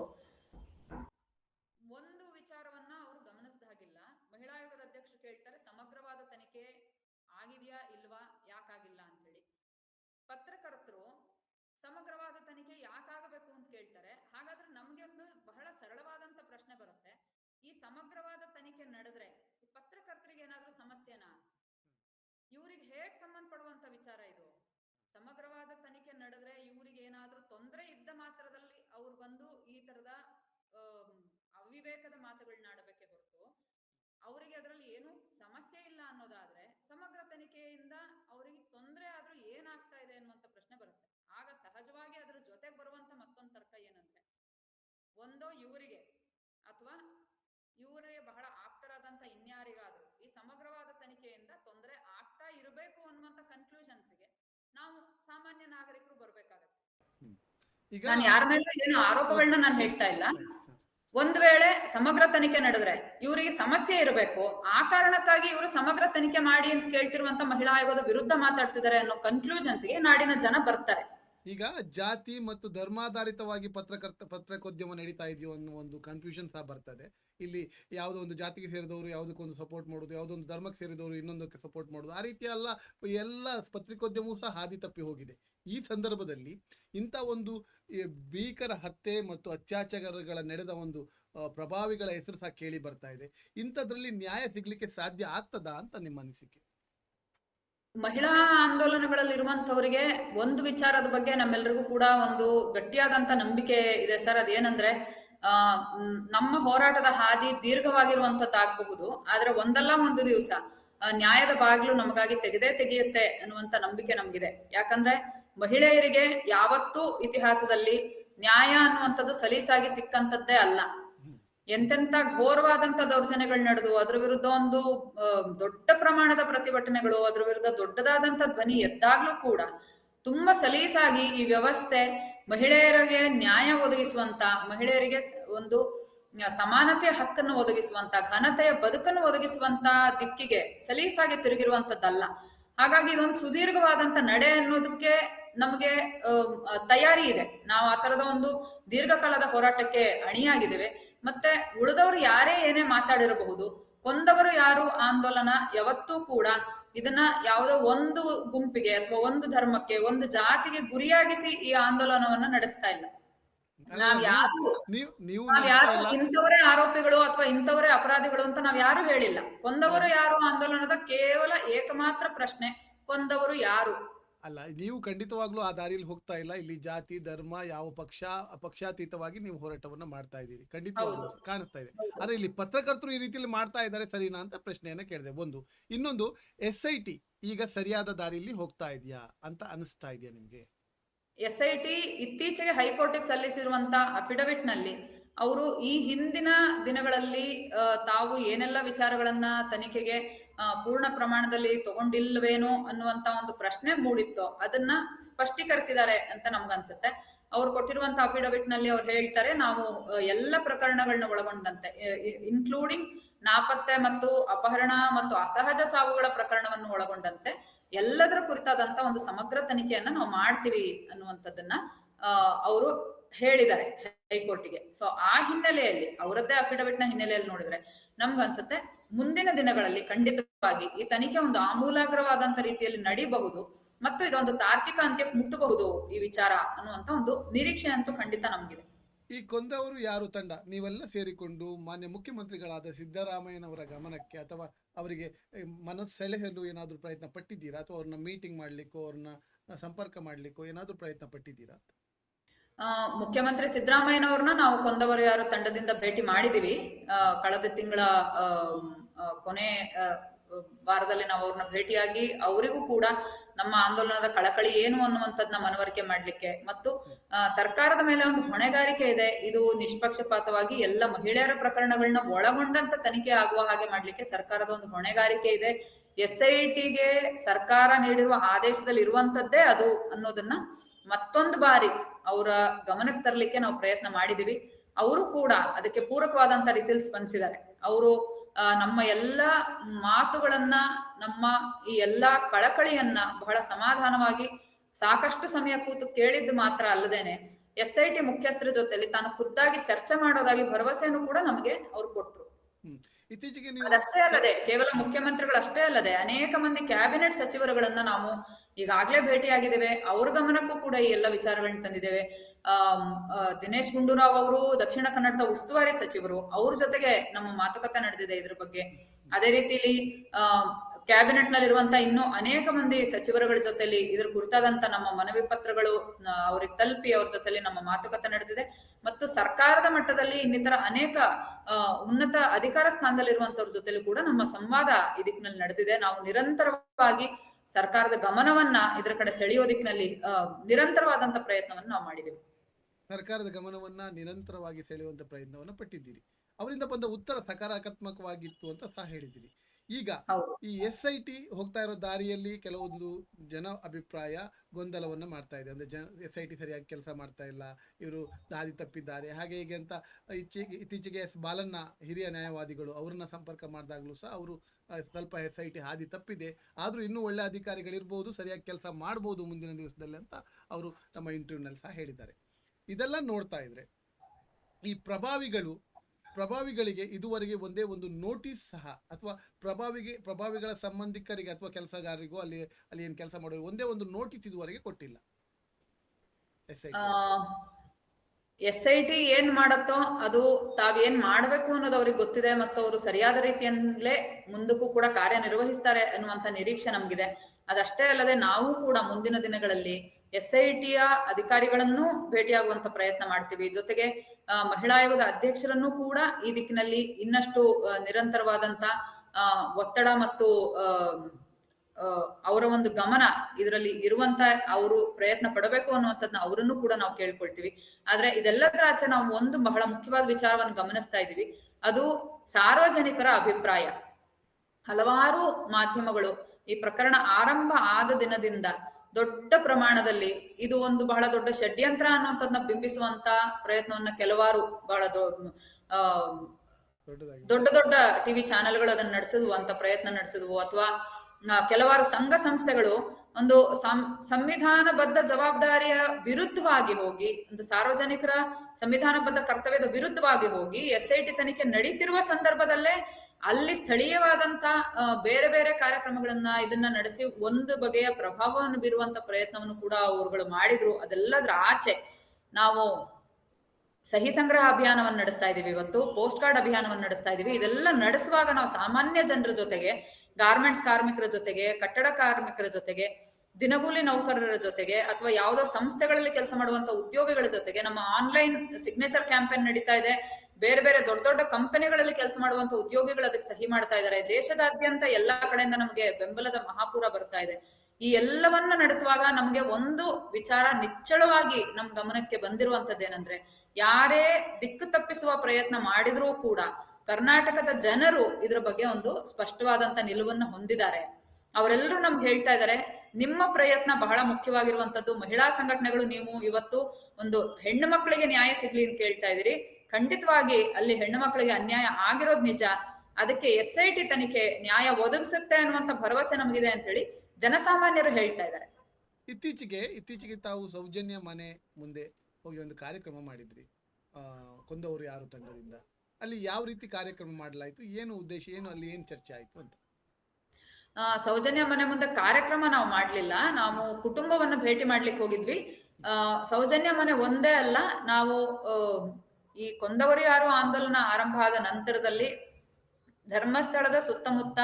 [SPEAKER 1] ಒಂದು ವಿಚಾರವನ್ನ ಅವರು ಗಮನಿಸಿದ ಹಾಗಿಲ್ಲ ಮಹಿಳಾ ಆಯೋಗದ ಅಧ್ಯಕ್ಷರು ಕೇಳ್ತಾರೆ, ಸಮಗ್ರವಾದ ತನಿಖೆ ಆಗಿದೆಯಾ ಇಲ್ವಾ, ಯಾಕಾಗಿಲ್ಲ ಅಂತ ಹೇಳಿ ಪತ್ರಕರ್ತರು ಸಮಗ್ರವಾದ ತನಿಖೆ ಯಾಕಾಗಬೇಕು ಅಂತ ಕೇಳ್ತಾರೆ. ಹಾಗಾದ್ರೆ ನಮ್ಗೆ ಒಂದು ಬಹಳ ಸರಳವಾದಂತ ಪ್ರಶ್ನೆ ಬರುತ್ತೆ. ಈ ಸಮಗ್ರವಾದ ತನಿಖೆ ನಡೆದ್ರೆ ಪತ್ರಕರ್ತರಿಗೆ ಏನಾದ್ರೂ ಸಮಸ್ಯೆನಾ? ಇವ್ರಿಗೆ ಹೇಗ್ ಸಂಬಂಧಪಡುವಂತ ವಿಚಾರ ಇದು? ಸಮಗ್ರವಾದ ತನಿಖೆ ನಡೆದ್ರೆ ಇವ್ರಿಗೆ ಏನಾದ್ರೂ ತೊಂದರೆ ಇದ್ದ ಮಾತ್ರದಲ್ಲಿ ಅವ್ರು ಬಂದು ಈ ತರದ ಅವಿವೇಕದ ಅವಿವೇಕದ ಮಾತುಗಳನ್ನಾಡಬೇಕೆ ಹೊರತು ಅವರಿಗೆ ಅದರಲ್ಲಿ ಏನು ಸಮಸ್ಯೆ ಇಲ್ಲ ಅನ್ನೋದಾದ್ರೆ ಸಮಗ್ರ ತನಿಖೆಯಿಂದ ಅವರಿಗೆ ತೊಂದರೆ ಆದ್ರೂ ಏನಾಗ್ತಾ ಇದೆ ಅನ್ನುವಂತ ಪ್ರಶ್ನೆ ಬರುತ್ತೆ. ಆಗ ಸಹಜವಾಗಿ ಅದ್ರ ಜೊತೆಗೆ ಬರುವಂತ ಮತ್ತೊಂದು ತರ್ಕ ಏನಂದ್ರೆ, ಒಂದೋ ಇವರಿಗೆ ಅಥವಾ ಇವರಿಗೆ ಬಹಳ ಆಪ್ತರಾದಂತ ಇನ್ಯಾರಿಗಾದ್ರೂ ಈ ಸಮಗ್ರವಾದ ತನಿಖೆಯಿಂದ ತೊಂದರೆ ಆಗ್ತಾ ಇರಬೇಕು ಅನ್ನುವಂತ ಕನ್ಕ್ಲೂಷನ್ಸ್ಗೆ ನಾವು ಸಾಮಾನ್ಯ ನಾಗರಿಕರು ಬರ್ಬೇಕಾಗತ್ತೆ
[SPEAKER 2] ಈಗ
[SPEAKER 1] ನಾನು ಯಾರ ಮೇಲೂ ಏನು ಆರೋಪಗಳನ್ನ ನಾನು ಹೇಳ್ತಾ ಇಲ್ಲ. ಒಂದ್ ವೇಳೆ ಸಮಗ್ರ ತನಿಖೆ ನಡೆದ್ರೆ ಇವರಿಗೆ ಸಮಸ್ಯೆ ಇರಬೇಕು. ಆ ಕಾರಣಕ್ಕಾಗಿ ಇವರು ಸಮಗ್ರ ತನಿಖೆ ಮಾಡಿ ಅಂತ ಕೇಳ್ತಿರುವಂತ ಮಹಿಳಾ ಆಯೋಗದ ವಿರುದ್ಧ ಮಾತಾಡ್ತಿದ್ದಾರೆ ಅನ್ನೋ ಕನ್ಕ್ಲೂಷನ್ಸ್ಗೆ ನಾಡಿನ ಜನ ಬರ್ತಾರೆ.
[SPEAKER 2] ಈಗ ಜಾತಿ ಮತ್ತು ಧರ್ಮಾಧಾರಿತವಾಗಿ ಪತ್ರಕರ್ತ ಪತ್ರಿಕೋದ್ಯಮ ನಡೀತಾ ಇದೆಯೋ ಅನ್ನೋ ಒಂದು ಕನ್ಫ್ಯೂಷನ್ ಸಹ ಬರ್ತದೆ. ಇಲ್ಲಿ ಯಾವುದೋ ಒಂದು ಜಾತಿಗೆ ಸೇರಿದವರು ಯಾವುದಕ್ಕೊಂದು ಸಪೋರ್ಟ್ ಮಾಡೋದು, ಯಾವುದೋ ಒಂದು ಧರ್ಮಕ್ಕೆ ಸೇರಿದವರು ಇನ್ನೊಂದಕ್ಕೆ ಸಪೋರ್ಟ್ ಮಾಡೋದು, ಆ ರೀತಿ ಎಲ್ಲ ಎಲ್ಲ ಪತ್ರಿಕೋದ್ಯಮವೂ ಸಹ ಹಾದಿ ತಪ್ಪಿ ಹೋಗಿದೆ. ಈ ಸಂದರ್ಭದಲ್ಲಿ ಇಂಥ ಒಂದು ಭೀಕರ ಹತ್ಯೆ ಮತ್ತು ಅತ್ಯಾಚಾರಗಳ ನಡೆದ ಒಂದು ಪ್ರಭಾವಿಗಳ ಹೆಸರು ಸಹ ಕೇಳಿ ಬರ್ತಾ ಇದೆ. ಇಂಥದ್ರಲ್ಲಿ ನ್ಯಾಯ ಸಿಗ್ಲಿಕ್ಕೆ ಸಾಧ್ಯ ಆಗ್ತದಾ ಅಂತ ನಿಮ್ಮ ಅನಿಸಿಕೆ?
[SPEAKER 1] ಮಹಿಳಾ ಆಂದೋಲನಗಳಲ್ಲಿರುವಂತವರಿಗೆ ಒಂದು ವಿಚಾರದ ಬಗ್ಗೆ ನಮ್ಮೆಲ್ಲರಿಗೂ ಕೂಡ ಒಂದು ಗಟ್ಟಿಯಾದಂತ ನಂಬಿಕೆ ಇದೆ ಸರ್. ಅದೇನಂದ್ರೆ ನಮ್ಮ ಹೋರಾಟದ ಹಾದಿ ದೀರ್ಘವಾಗಿರುವಂತದ್ದಾಗಬಹುದು ಆದ್ರೆ ಒಂದಲ್ಲ ಒಂದು ದಿವಸ ನ್ಯಾಯದ ಬಾಗಿಲು ನಮಗಾಗಿ ತೆಗೆದೇ ತೆಗೆಯುತ್ತೆ ಅನ್ನುವಂತ ನಂಬಿಕೆ ನಮಗಿದೆ. ಯಾಕಂದ್ರೆ ಮಹಿಳೆಯರಿಗೆ ಯಾವತ್ತೂ ಇತಿಹಾಸದಲ್ಲಿ ನ್ಯಾಯ ಅನ್ನುವಂಥದ್ದು ಸಲೀಸಾಗಿ ಸಿಕ್ಕಂತದ್ದೇ ಅಲ್ಲ. ಎಂತೆಂತ ಘೋರವಾದಂತ ದೌರ್ಜನ್ಯಗಳು ನಡೆದು, ಅದ್ರ ವಿರುದ್ಧ ಒಂದು ದೊಡ್ಡ ಪ್ರಮಾಣದ ಪ್ರತಿಭಟನೆಗಳು, ಅದ್ರ ವಿರುದ್ಧ ದೊಡ್ಡದಾದಂತ ಧ್ವನಿ ಎದ್ದಾಗ್ಲೂ ಕೂಡ ತುಂಬಾ ಸಲೀಸಾಗಿ ಈ ವ್ಯವಸ್ಥೆ ಮಹಿಳೆಯರಿಗೆ ನ್ಯಾಯ ಒದಗಿಸುವಂತ, ಮಹಿಳೆಯರಿಗೆ ಒಂದು ಸಮಾನತೆಯ ಹಕ್ಕನ್ನು ಒದಗಿಸುವಂತ, ಘನತೆಯ ಬದುಕನ್ನು ಒದಗಿಸುವಂತ ದಿಕ್ಕಿಗೆ ಸಲೀಸಾಗಿ ತಿರುಗಿರುವಂತದ್ದಲ್ಲ. ಹಾಗಾಗಿ ಇದೊಂದು ಸುದೀರ್ಘವಾದಂತ ನಡೆ ಅನ್ನೋದಕ್ಕೆ ನಮಗೆ ತಯಾರಿ ಇದೆ. ನಾವು ಆ ತರದ ಒಂದು ದೀರ್ಘಕಾಲದ ಹೋರಾಟಕ್ಕೆ ಅಣಿಯಾಗಿದ್ದೇವೆ. ಮತ್ತೆ ಉಳಿದವರು ಯಾರೇ ಏನೇ ಮಾತಾಡಿರಬಹುದು, ಕೊಂದವರು ಯಾರು ಆಂದೋಲನ ಯಾವತ್ತೂ ಕೂಡ ಇದನ್ನ ಯಾವುದೋ ಒಂದು ಗುಂಪಿಗೆ ಅಥವಾ ಒಂದು ಧರ್ಮಕ್ಕೆ ಒಂದು ಜಾತಿಗೆ ಗುರಿಯಾಗಿಸಿ ಈ ಆಂದೋಲನವನ್ನ ನಡೆಸ್ತಾ ಇಲ್ಲ. ನಾವ್ ಯಾರು
[SPEAKER 2] ನೀವು
[SPEAKER 1] ಯಾರು ಇಂಥವರೇ ಆರೋಪಿಗಳು ಅಥವಾ ಇಂಥವರೇ ಅಪರಾಧಿಗಳು ಅಂತ ನಾವ್ ಯಾರು ಹೇಳಿಲ್ಲ. ಕೊಂದವರು ಯಾರು ಆಂದೋಲನದ ಕೇವಲ ಏಕಮಾತ್ರ ಪ್ರಶ್ನೆ ಕೊಂದವರು ಯಾರು?
[SPEAKER 2] ಅಲ್ಲ ನೀವು ಖಂಡಿತವಾಗ್ಲೂ ಆ ದಾರಿಯಲ್ಲಿ ಹೋಗ್ತಾ ಇಲ್ಲ. ಇಲ್ಲಿ ಜಾತಿ ಧರ್ಮ ಯಾವ ಪಕ್ಷ ಪಕ್ಷಾತೀತವಾಗಿ ನೀವು ಹೋರಾಟವನ್ನ ಮಾಡ್ತಾ ಇದ್ದೀರಿ. ಖಂಡಿತವಾಗ್ಲೂ. ಕಾಣಿಸ್ತಾ ಇದೆ. ಆದ್ರೆ ಇಲ್ಲಿ ಪತ್ರಕರ್ತರು ಈ ರೀತಿಯಲ್ಲಿ ಮಾಡ್ತಾ ಇದ್ದಾರೆ ಸರಿನಾ ಅಂತ ಪ್ರಶ್ನೆಯನ್ನ ಕೇಳಿದೆ. ಒಂದು. ಇನ್ನೊಂದು ಎಸ್ ಐ ಟಿ ಈಗ ಸರಿಯಾದ ದಾರಿಯಲ್ಲಿ ಹೋಗ್ತಾ ಇದೆಯಾ ಅಂತ ಅನಿಸ್ತಾ ಇದೆಯಾ ನಿಮ್ಗೆ?
[SPEAKER 1] ಎಸ್ ಐ ಟಿ ಇತ್ತೀಚೆಗೆ ಹೈಕೋರ್ಟಿಗೆ ಸಲ್ಲಿಸಿರುವಂತ ಅಫಿಡವಿಟ್ನಲ್ಲಿ ಅವರು ಈ ಹಿಂದಿನ ದಿನಗಳಲ್ಲಿ ತಾವು ಏನೆಲ್ಲ ವಿಚಾರಗಳನ್ನ ತನಿಖೆಗೆ ಪೂರ್ಣ ಪ್ರಮಾಣದಲ್ಲಿ ತಗೊಂಡಿಲ್ವೇನೋ ಅನ್ನುವಂತ ಒಂದು ಪ್ರಶ್ನೆ ಮೂಡಿತ್ತು. ಅದನ್ನ ಸ್ಪಷ್ಟೀಕರಿಸಿದ್ದಾರೆ ಅಂತ ನಮ್ಗನ್ಸುತ್ತೆ. ಅವ್ರು ಕೊಟ್ಟಿರುವಂತ ಅಫಿಡವಿಟ್ನಲ್ಲಿ ಅವ್ರು ಹೇಳ್ತಾರೆ, ನಾವು ಎಲ್ಲ ಪ್ರಕರಣಗಳನ್ನ ಒಳಗೊಂಡಂತೆ. ಇನ್ಕ್ಲೂಡಿಂಗ್ ನಾಪತ್ತೆ ಮತ್ತು ಅಪಹರಣ ಮತ್ತು ಅಸಹಜ ಸಾವುಗಳ ಪ್ರಕರಣವನ್ನು ಒಳಗೊಂಡಂತೆ. ಎಲ್ಲದರ ಕುರಿತಾದಂತ ಒಂದು ಸಮಗ್ರ ತನಿಖೆಯನ್ನ ನಾವು ಮಾಡ್ತೀವಿ ಅನ್ನುವಂಥದ್ದನ್ನ ಅವರು ಹೇಳಿದ್ದಾರೆ ಹೈಕೋರ್ಟಿಗೆ. ಸೊ ಆ ಹಿನ್ನೆಲೆಯಲ್ಲಿ, ಅವರದ್ದೇ ಅಫಿಡವಿಟ್ನ ಹಿನ್ನೆಲೆಯಲ್ಲಿ ನೋಡಿದ್ರೆ ನಮ್ಗನ್ಸುತ್ತೆ ಮುಂದಿನ ದಿನಗಳಲ್ಲಿ ಖಂಡಿತವಾಗಿ ಈ ತನಿಖೆ ಒಂದು ಆಮೂಲಾಗ್ರವಾದಂತ ರೀತಿಯಲ್ಲಿ ನಡೀಬಹುದು ಮತ್ತು ಇದೊಂದು ತಾರ್ಕಿಕ ಅಂತ್ಯಕ್ಕೆ ಮುಟ್ಟಬಹುದು ಈ ವಿಚಾರ ಅನ್ನುವಂತ ಒಂದು ನಿರೀಕ್ಷೆ ಅಂತೂ ಖಂಡಿತ ನಮಗಿದೆ.
[SPEAKER 2] ಈ ಕೊಂದವರು ಯಾರು ತಂಡ? ನೀವೆಲ್ಲ ಸೇರಿಕೊಂಡು ಮಾನ್ಯ ಮುಖ್ಯಮಂತ್ರಿಗಳಾದ ಸಿದ್ದರಾಮಯ್ಯನವರ ಗಮನಕ್ಕೆ ಅಥವಾ ಅವರಿಗೆ ಮನಸ್ಸು ಸೆಳೆಯಲು ಏನಾದರೂ ಪ್ರಯತ್ನ ಪಟ್ಟಿದ್ದೀರಾ? ಅಥವಾ ಅವ್ರನ್ನ ಮೀಟಿಂಗ್ ಮಾಡ್ಲಿಕ್ಕೋ, ಅವ್ರನ್ನ ಸಂಪರ್ಕ ಮಾಡ್ಲಿಕ್ಕೋ ಏನಾದರೂ ಪ್ರಯತ್ನ ಪಟ್ಟಿದ್ದೀರಾ
[SPEAKER 1] ಮುಖ್ಯಮಂತ್ರಿ ಸಿದ್ದರಾಮಯ್ಯನವ್ರನ್ನ ನಾವು ಕೊಂದವರು ಯಾರು ತಂಡದಿಂದ ಭೇಟಿ ಮಾಡಿದೀವಿ. ಕಳೆದ ತಿಂಗಳ ಕೊನೆ ವಾರದಲ್ಲಿ ನಾವು ಅವ್ರನ್ನ ಭೇಟಿಯಾಗಿ ಅವರಿಗೂ ಕೂಡ ನಮ್ಮ ಆಂದೋಲನದ ಕಳಕಳಿ ಏನು ಅನ್ನುವಂಥದ್ನ ಮನವರಿಕೆ ಮಾಡಲಿಕ್ಕೆ ಮತ್ತು ಸರ್ಕಾರದ ಮೇಲೆ ಒಂದು ಹೊಣೆಗಾರಿಕೆ ಇದೆ. ಇದು ನಿಷ್ಪಕ್ಷಪಾತವಾಗಿ ಎಲ್ಲ ಮಹಿಳೆಯರ ಪ್ರಕರಣಗಳನ್ನ ಒಳಗೊಂಡಂತ ತನಿಖೆ ಆಗುವ ಹಾಗೆ ಮಾಡಲಿಕ್ಕೆ ಸರ್ಕಾರದ ಒಂದು ಹೊಣೆಗಾರಿಕೆ ಇದೆ. ಎಸ್ ಐ ಟಿಗೆ ಸರ್ಕಾರ ನೀಡಿರುವ ಆದೇಶದಲ್ಲಿ ಇರುವಂತದ್ದೇ ಅದು ಅನ್ನೋದನ್ನ ಮತ್ತೊಂದು ಬಾರಿ ಅವರ ಗಮನಕ್ಕೆ ತರಲಿಕ್ಕೆ ನಾವು ಪ್ರಯತ್ನ ಮಾಡಿದೀವಿ. ಅವರು ಕೂಡ ಅದಕ್ಕೆ ಪೂರಕವಾದಂತ ರೀತಿಯಲ್ಲಿ ಸ್ಪಂದಿಸಿದ್ದಾರೆ ಅವರು ನಮ್ಮ ಎಲ್ಲ ಮಾತುಗಳನ್ನ ನಮ್ಮ ಈ ಎಲ್ಲಾ ಕಳಕಳಿಯನ್ನ ಬಹಳ ಸಮಾಧಾನವಾಗಿ ಸಾಕಷ್ಟು ಸಮಯ ಕೂತು ಕೇಳಿದ್ದು ಮಾತ್ರ ಅಲ್ಲದೇನೆ ಎಸ್ ಐ ಟಿ ಮುಖ್ಯಸ್ಥರ ಜೊತೆಲಿ ತಾನು ಖುದ್ದಾಗಿ ಚರ್ಚೆ ಮಾಡೋದಾಗಿ ಭರವಸೆಯನ್ನು ಕೂಡ ನಮಗೆ ಅವ್ರು ಕೊಟ್ರು.
[SPEAKER 2] ಇತ್ತೀಚೆಗೆ ನೀವು
[SPEAKER 1] ಅದಷ್ಟೇ ಅಲ್ಲದೆ ಕೇವಲ ಮುಖ್ಯಮಂತ್ರಿಗಳು ಅಷ್ಟೇ ಅಲ್ಲದೆ ಅನೇಕ ಮಂದಿ ಕ್ಯಾಬಿನೆಟ್ ಸಚಿವರುಗಳನ್ನ ನಾವು ಈಗಾಗಲೇ ಭೇಟಿಯಾಗಿದ್ದೇವೆ. ಅವ್ರ ಗಮನಕ್ಕೂ ಕೂಡ ಈ ಎಲ್ಲ ವಿಚಾರಗಳನ್ನ ತಂದಿದ್ದೇವೆ. ದಿನೇಶ್ ಗುಂಡೂರಾವ್ ಅವರು, ದಕ್ಷಿಣ ಕನ್ನಡದ ಉಸ್ತುವಾರಿ ಸಚಿವರು, ಅವ್ರ ಜೊತೆಗೆ ನಮ್ಮ ಮಾತುಕತೆ ನಡೆದಿದೆ ಇದ್ರ ಬಗ್ಗೆ. ಅದೇ ರೀತಿಲಿ ಆ ಕ್ಯಾಬಿನೆಟ್ ನಲ್ಲಿರುವಂತ ಇನ್ನೂ ಅನೇಕ ಮಂದಿ ಸಚಿವರುಗಳ ಜೊತೆಲಿ, ಇದ್ರ ಕುರಿತಾದಂತ ನಮ್ಮ ಮನವಿ ಪತ್ರಗಳು ಅವ್ರಿಗೆ ತಲುಪಿ ಅವ್ರ ಜೊತೆಲಿ ನಮ್ಮ ಮಾತುಕತೆ ನಡೆದಿದೆ. ಮತ್ತು ಸರ್ಕಾರದ ಮಟ್ಟದಲ್ಲಿ ಇನ್ನಿತರ ಅನೇಕ ಉನ್ನತ ಅಧಿಕಾರ ಸ್ಥಾನದಲ್ಲಿರುವಂತವ್ರ ಜೊತೆಲೂ ಕೂಡ ನಮ್ಮ ಸಂವಾದ ಈ ದಿಕ್ಕಿನಲ್ಲಿ ನಡೆದಿದೆ. ನಾವು ನಿರಂತರವಾಗಿ ಸರ್ಕಾರದ ಗಮನವನ್ನ ಇದರ ಕಡೆ ಸೆಳೆಯೋದಿಕ್ನಲ್ಲಿ ನಿರಂತರವಾದಂತ ಪ್ರಯತ್ನವನ್ನು ನಾವು ಮಾಡಿದ್ದೇವೆ
[SPEAKER 2] ಸರ್ಕಾರದ ಗಮನವನ್ನ ನಿರಂತರವಾಗಿ ಸೆಳೆಯುವಂತ ಪ್ರಯತ್ನವನ್ನ ಪಟ್ಟಿದ್ದೀರಿ. ಅವರಿಂದ ಬಂದ ಉತ್ತರ ಸಕಾರಾತ್ಮಕವಾಗಿತ್ತು ಅಂತ ಸಹ ಹೇಳಿದ್ದೀರಿ. ಈಗ ಈ ಎಸ್ ಐ ಟಿ ಹೋಗ್ತಾ ಇರೋ ದಾರಿಯಲ್ಲಿ ಕೆಲವೊಂದು ಜನ ಅಭಿಪ್ರಾಯ ಗೊಂದಲವನ್ನ ಮಾಡ್ತಾ ಇದೆ. ಅಂದ್ರೆ ಜನ ಎಸ್ ಐ ಟಿ ಸರಿಯಾಗಿ ಕೆಲಸ ಮಾಡ್ತಾ ಇಲ್ಲ ಇವರು ದಾರಿ ತಪ್ಪಿದ್ದಾರೆ. ಹಾಗೆ ಹೀಗೆ ಅಂತ ಇತ್ತೀಚೆಗೆ ಇತ್ತೀಚೆಗೆ ಎಸ್ ಬಾಲಣ್ಣ ಹಿರಿಯ ನ್ಯಾಯವಾದಿಗಳು ಅವ್ರನ್ನ ಸಂಪರ್ಕ ಮಾಡಿದಾಗಲೂ ಸಹ ಅವರು ಸ್ವಲ್ಪ ಎಸ್ ಐ ಟಿ ಹಾದಿ ತಪ್ಪಿದೆ. ಆದರೂ ಇನ್ನೂ ಒಳ್ಳೆ ಅಧಿಕಾರಿಗಳಿರ್ಬೋದು ಸರಿಯಾಗಿ ಕೆಲಸ ಮಾಡ್ಬೋದು ಮುಂದಿನ ದಿವಸದಲ್ಲಿ ಅಂತ ಅವರು ತಮ್ಮ ಇಂಟರ್ವ್ಯೂನಲ್ಲಿ ಸಹ ಹೇಳಿದ್ದಾರೆ. ಇದೆಲ್ಲ ನೋಡ್ತಾ ಇದ್ರೆ ಈ ಪ್ರಭಾವಿಗಳು ಪ್ರಭಾವಿಗಳಿಗೆ ಇದುವರೆಗೆ ಒಂದೇ ಒಂದು ನೋಟಿಸ್ ಸಹ ಅಥವಾ ಪ್ರಭಾವಿಗೆ, ಪ್ರಭಾವಿಗಳ ಸಂಬಂಧಿಕರಿಗೆ ಅಥವಾ ಕೆಲಸಗಾರರಿಗೂ ಅಲ್ಲಿ ಅಲ್ಲಿ ಏನು ಕೆಲಸ ಮಾಡೋರು ಒಂದೇ ಒಂದು ನೋಟಿಸ್ ಇದುವರೆಗೆ ಕೊಟ್ಟಿಲ್ಲ. ಎಸ್ ಐ
[SPEAKER 1] ಎಸ್ ಟಿ ಏನ್ ಮಾಡತ್ತೋ ಅದು ತಾವೇನ್ ಮಾಡ್ಬೇಕು ಅನ್ನೋದು ಅವ್ರಿಗೆ ಗೊತ್ತಿದೆ ಮತ್ತು ಅವರು ಸರಿಯಾದ ರೀತಿಯಲ್ಲೇ ಮುಂದಕ್ಕೂ ಕೂಡ ಕಾರ್ಯನಿರ್ವಹಿಸ್ತಾರೆ ಅನ್ನುವಂತ ನಿರೀಕ್ಷೆ ನಮ್ಗಿದೆ. ಅದಷ್ಟೇ ಅಲ್ಲದೆ ನಾವು ಕೂಡ ಮುಂದಿನ ದಿನಗಳಲ್ಲಿ ಎಸ್ ಐ ಟಿಯ ಅಧಿಕಾರಿಗಳನ್ನು ಭೇಟಿಯಾಗುವಂತ ಪ್ರಯತ್ನ ಮಾಡ್ತೀವಿ. ಜೊತೆಗೆ ಮಹಿಳಾ ಆಯೋಗದ ಅಧ್ಯಕ್ಷರನ್ನು ಕೂಡ ಈ ದಿಕ್ಕಿನಲ್ಲಿ ಇನ್ನಷ್ಟು ನಿರಂತರವಾದಂತ ಒತ್ತಡ ಮತ್ತು ಅವರ ಒಂದು ಗಮನ ಇದರಲ್ಲಿ ಇರುವಂತ ಅವರು ಪ್ರಯತ್ನ ಪಡಬೇಕು ಅನ್ನುವಂಥದ್ನ ಅವರನ್ನು ಕೂಡ ನಾವು ಕೇಳ್ಕೊಳ್ತೀವಿ. ಆದ್ರೆ ಇದೆಲ್ಲದರ ಆಚೆ ನಾವು ಒಂದು ಬಹಳ ಮುಖ್ಯವಾದ ವಿಚಾರವನ್ನು ಗಮನಿಸ್ತಾ ಇದ್ದೀವಿ. ಅದು ಸಾರ್ವಜನಿಕರ ಅಭಿಪ್ರಾಯ. ಹಲವಾರು ಮಾಧ್ಯಮಗಳು ಈ ಪ್ರಕರಣ ಆರಂಭ ಆದ ದಿನದಿಂದ ದೊಡ್ಡ ಪ್ರಮಾಣದಲ್ಲಿ ಇದು ಒಂದು ಬಹಳ ದೊಡ್ಡ ಷಡ್ಯಂತ್ರ ಅನ್ನುವಂಥದ್ದನ್ನ ಬಿಂಬಿಸುವಂತ ಪ್ರಯತ್ನವನ್ನ ಕೆಲವಾರು ಬಹಳ ದೊಡ್ಡ ದೊಡ್ಡ ದೊಡ್ಡ ಟಿವಿ ಚಾನೆಲ್ಗಳು ಅದನ್ನ ನಡೆಸಿದ್ವು ಅಂತ ಪ್ರಯತ್ನ ನಡೆಸಿದ್ವು. ಅಥವಾ ಕೆಲವಾರು ಸಂಘ ಸಂಸ್ಥೆಗಳು ಒಂದು ಸಂವಿಧಾನಬದ್ಧ ಜವಾಬ್ದಾರಿಯ ವಿರುದ್ಧವಾಗಿ ಹೋಗಿ ಒಂದು ಸಾರ್ವಜನಿಕರ ಸಂವಿಧಾನಬದ್ಧ ಕರ್ತವ್ಯದ ವಿರುದ್ಧವಾಗಿ ಹೋಗಿ ಎಸ್ ಐ ಟಿ ತನಿಖೆ ನಡೀತಿರುವ ಸಂದರ್ಭದಲ್ಲೇ ಅಲ್ಲಿ ಸ್ಥಳೀಯವಾದಂತ ಬೇರೆ ಬೇರೆ ಕಾರ್ಯಕ್ರಮಗಳನ್ನ ಇದನ್ನ ನಡೆಸಿ ಒಂದು ಬಗೆಯ ಪ್ರಭಾವವನ್ನು ಬೀರುವಂತ ಪ್ರಯತ್ನವನ್ನು ಕೂಡ ಅವರುಗಳು ಮಾಡಿದ್ರು. ಅದೆಲ್ಲದರ ಆಚೆ ನಾವು ಸಹಿ ಸಂಗ್ರಹ ಅಭಿಯಾನವನ್ನು ನಡೆಸ್ತಾ ಇದೀವಿ ಇವತ್ತು ಪೋಸ್ಟ್ ಕಾರ್ಡ್ ಅಭಿಯಾನವನ್ನು ನಡೆಸ್ತಾ ಇದೀವಿ. ಇದೆಲ್ಲ ನಡೆಸುವಾಗ ನಾವು ಸಾಮಾನ್ಯ ಜನರ ಜೊತೆಗೆ ಗಾರ್ಮೆಂಟ್ಸ್ ಕಾರ್ಮಿಕರ ಜೊತೆಗೆ, ಕಟ್ಟಡ ಕಾರ್ಮಿಕರ ಜೊತೆಗೆ, ದಿನಗೂಲಿ ನೌಕರರ ಜೊತೆಗೆ ಅಥವಾ ಯಾವುದೋ ಸಂಸ್ಥೆಗಳಲ್ಲಿ ಕೆಲಸ ಮಾಡುವಂತ ಉದ್ಯೋಗಿಗಳ ಜೊತೆಗೆ ನಮ್ಮ ಆನ್ಲೈನ್ ಸಿಗ್ನೇಚರ್ ಕ್ಯಾಂಪೇನ್ ನಡೀತಾ ಇದೆ. ಬೇರೆ ಬೇರೆ ದೊಡ್ಡ ದೊಡ್ಡ ಕಂಪನಿಗಳಲ್ಲಿ ಕೆಲಸ ಮಾಡುವಂತ ಉದ್ಯೋಗಿಗಳು ಅದಕ್ಕೆ ಸಹಿ ಮಾಡ್ತಾ ಇದ್ದಾರೆ. ದೇಶದಾದ್ಯಂತ ಎಲ್ಲಾ ಕಡೆಯಿಂದ ನಮಗೆ ಬೆಂಬಲದ ಮಹಾಪೂರ ಬರ್ತಾ ಇದೆ. ಈ ಎಲ್ಲವನ್ನ ನಡೆಸುವಾಗ ನಮಗೆ ಒಂದು ವಿಚಾರ ನಿಚ್ಚಳವಾಗಿ ನಮ್ ಗಮನಕ್ಕೆ ಬಂದಿರುವಂತದ್ದೇನೆಂದ್ರೆ ಯಾರೇ ದಿಕ್ಕು ತಪ್ಪಿಸುವ ಪ್ರಯತ್ನ ಮಾಡಿದ್ರೂ ಕೂಡ ಕರ್ನಾಟಕದ ಜನರು ಇದ್ರ ಬಗ್ಗೆ ಒಂದು ಸ್ಪಷ್ಟವಾದಂತ ನಿಲುವನ್ನ ಹೊಂದಿದ್ದಾರೆ. ಅವರೆಲ್ಲರೂ ನಮ್ಗೆ ಹೇಳ್ತಾ ಇದ್ದಾರೆ, ನಿಮ್ಮ ಪ್ರಯತ್ನ ಬಹಳ ಮುಖ್ಯವಾಗಿರುವಂತದ್ದು ಮಹಿಳಾ ಸಂಘಟನೆಗಳು ನೀವು ಇವತ್ತು ಒಂದು ಹೆಣ್ಣು ಮಕ್ಕಳಿಗೆ ನ್ಯಾಯ ಸಿಗ್ಲಿ ಅಂತ ಕೇಳ್ತಾ ಇದೀರಿ ಖಂಡಿತವಾಗಿ ಅಲ್ಲಿ ಹೆಣ್ಣು ಮಕ್ಕಳಿಗೆ ಅನ್ಯಾಯ ಆಗಿರೋದು ನಿಜ. ಅದಕ್ಕೆ ಎಸ್ ಐ ಟಿ ತನಿಖೆ ನ್ಯಾಯ ಒದಗಿಸುತ್ತೆ ಅನ್ನುವಂತ ಭರವಸೆ ನಮಗಿದೆ ಅಂತ ಹೇಳಿ ಜನಸಾಮಾನ್ಯರು ಹೇಳ್ತಾ ಇದ್ದಾರೆ.
[SPEAKER 2] ಇತ್ತೀಚೆಗೆ ಇತ್ತೀಚೆಗೆ ತಾವು ಸೌಜನ್ಯ ಮನೆ ಮುಂದೆ ಹೋಗಿ ಒಂದು ಕಾರ್ಯಕ್ರಮ ಮಾಡಿದ್ರಿ. ಕೊಂದವರು ಯಾರು ತಂಡದಿಂದ? ಅಲ್ಲಿ ಯಾವ ರೀತಿ ಕಾರ್ಯಕ್ರಮ ಮಾಡಲಾಯಿತು? ಏನು ಉದ್ದೇಶ ಏನು ಅಲ್ಲಿ ಏನು ಚರ್ಚೆ ಆಯಿತು ಅಂತ?
[SPEAKER 1] ಆ, ಸೌಜನ್ಯ ಮನೆ ಮುಂದೆ ಕಾರ್ಯಕ್ರಮ ನಾವು ಮಾಡ್ಲಿಲ್ಲ. ನಾವು ಕುಟುಂಬವನ್ನ ಭೇಟಿ ಮಾಡ್ಲಿಕ್ಕೆ ಹೋಗಿದ್ವಿ. ಸೌಜನ್ಯ ಮನೆ ಒಂದೇ ಅಲ್ಲ ನಾವು ಈ ಕೊಂದವರು ಯಾರು? ಆಂದೋಲನ ಆರಂಭ ಆದ ನಂತರದಲ್ಲಿ ಧರ್ಮಸ್ಥಳದ ಸುತ್ತಮುತ್ತ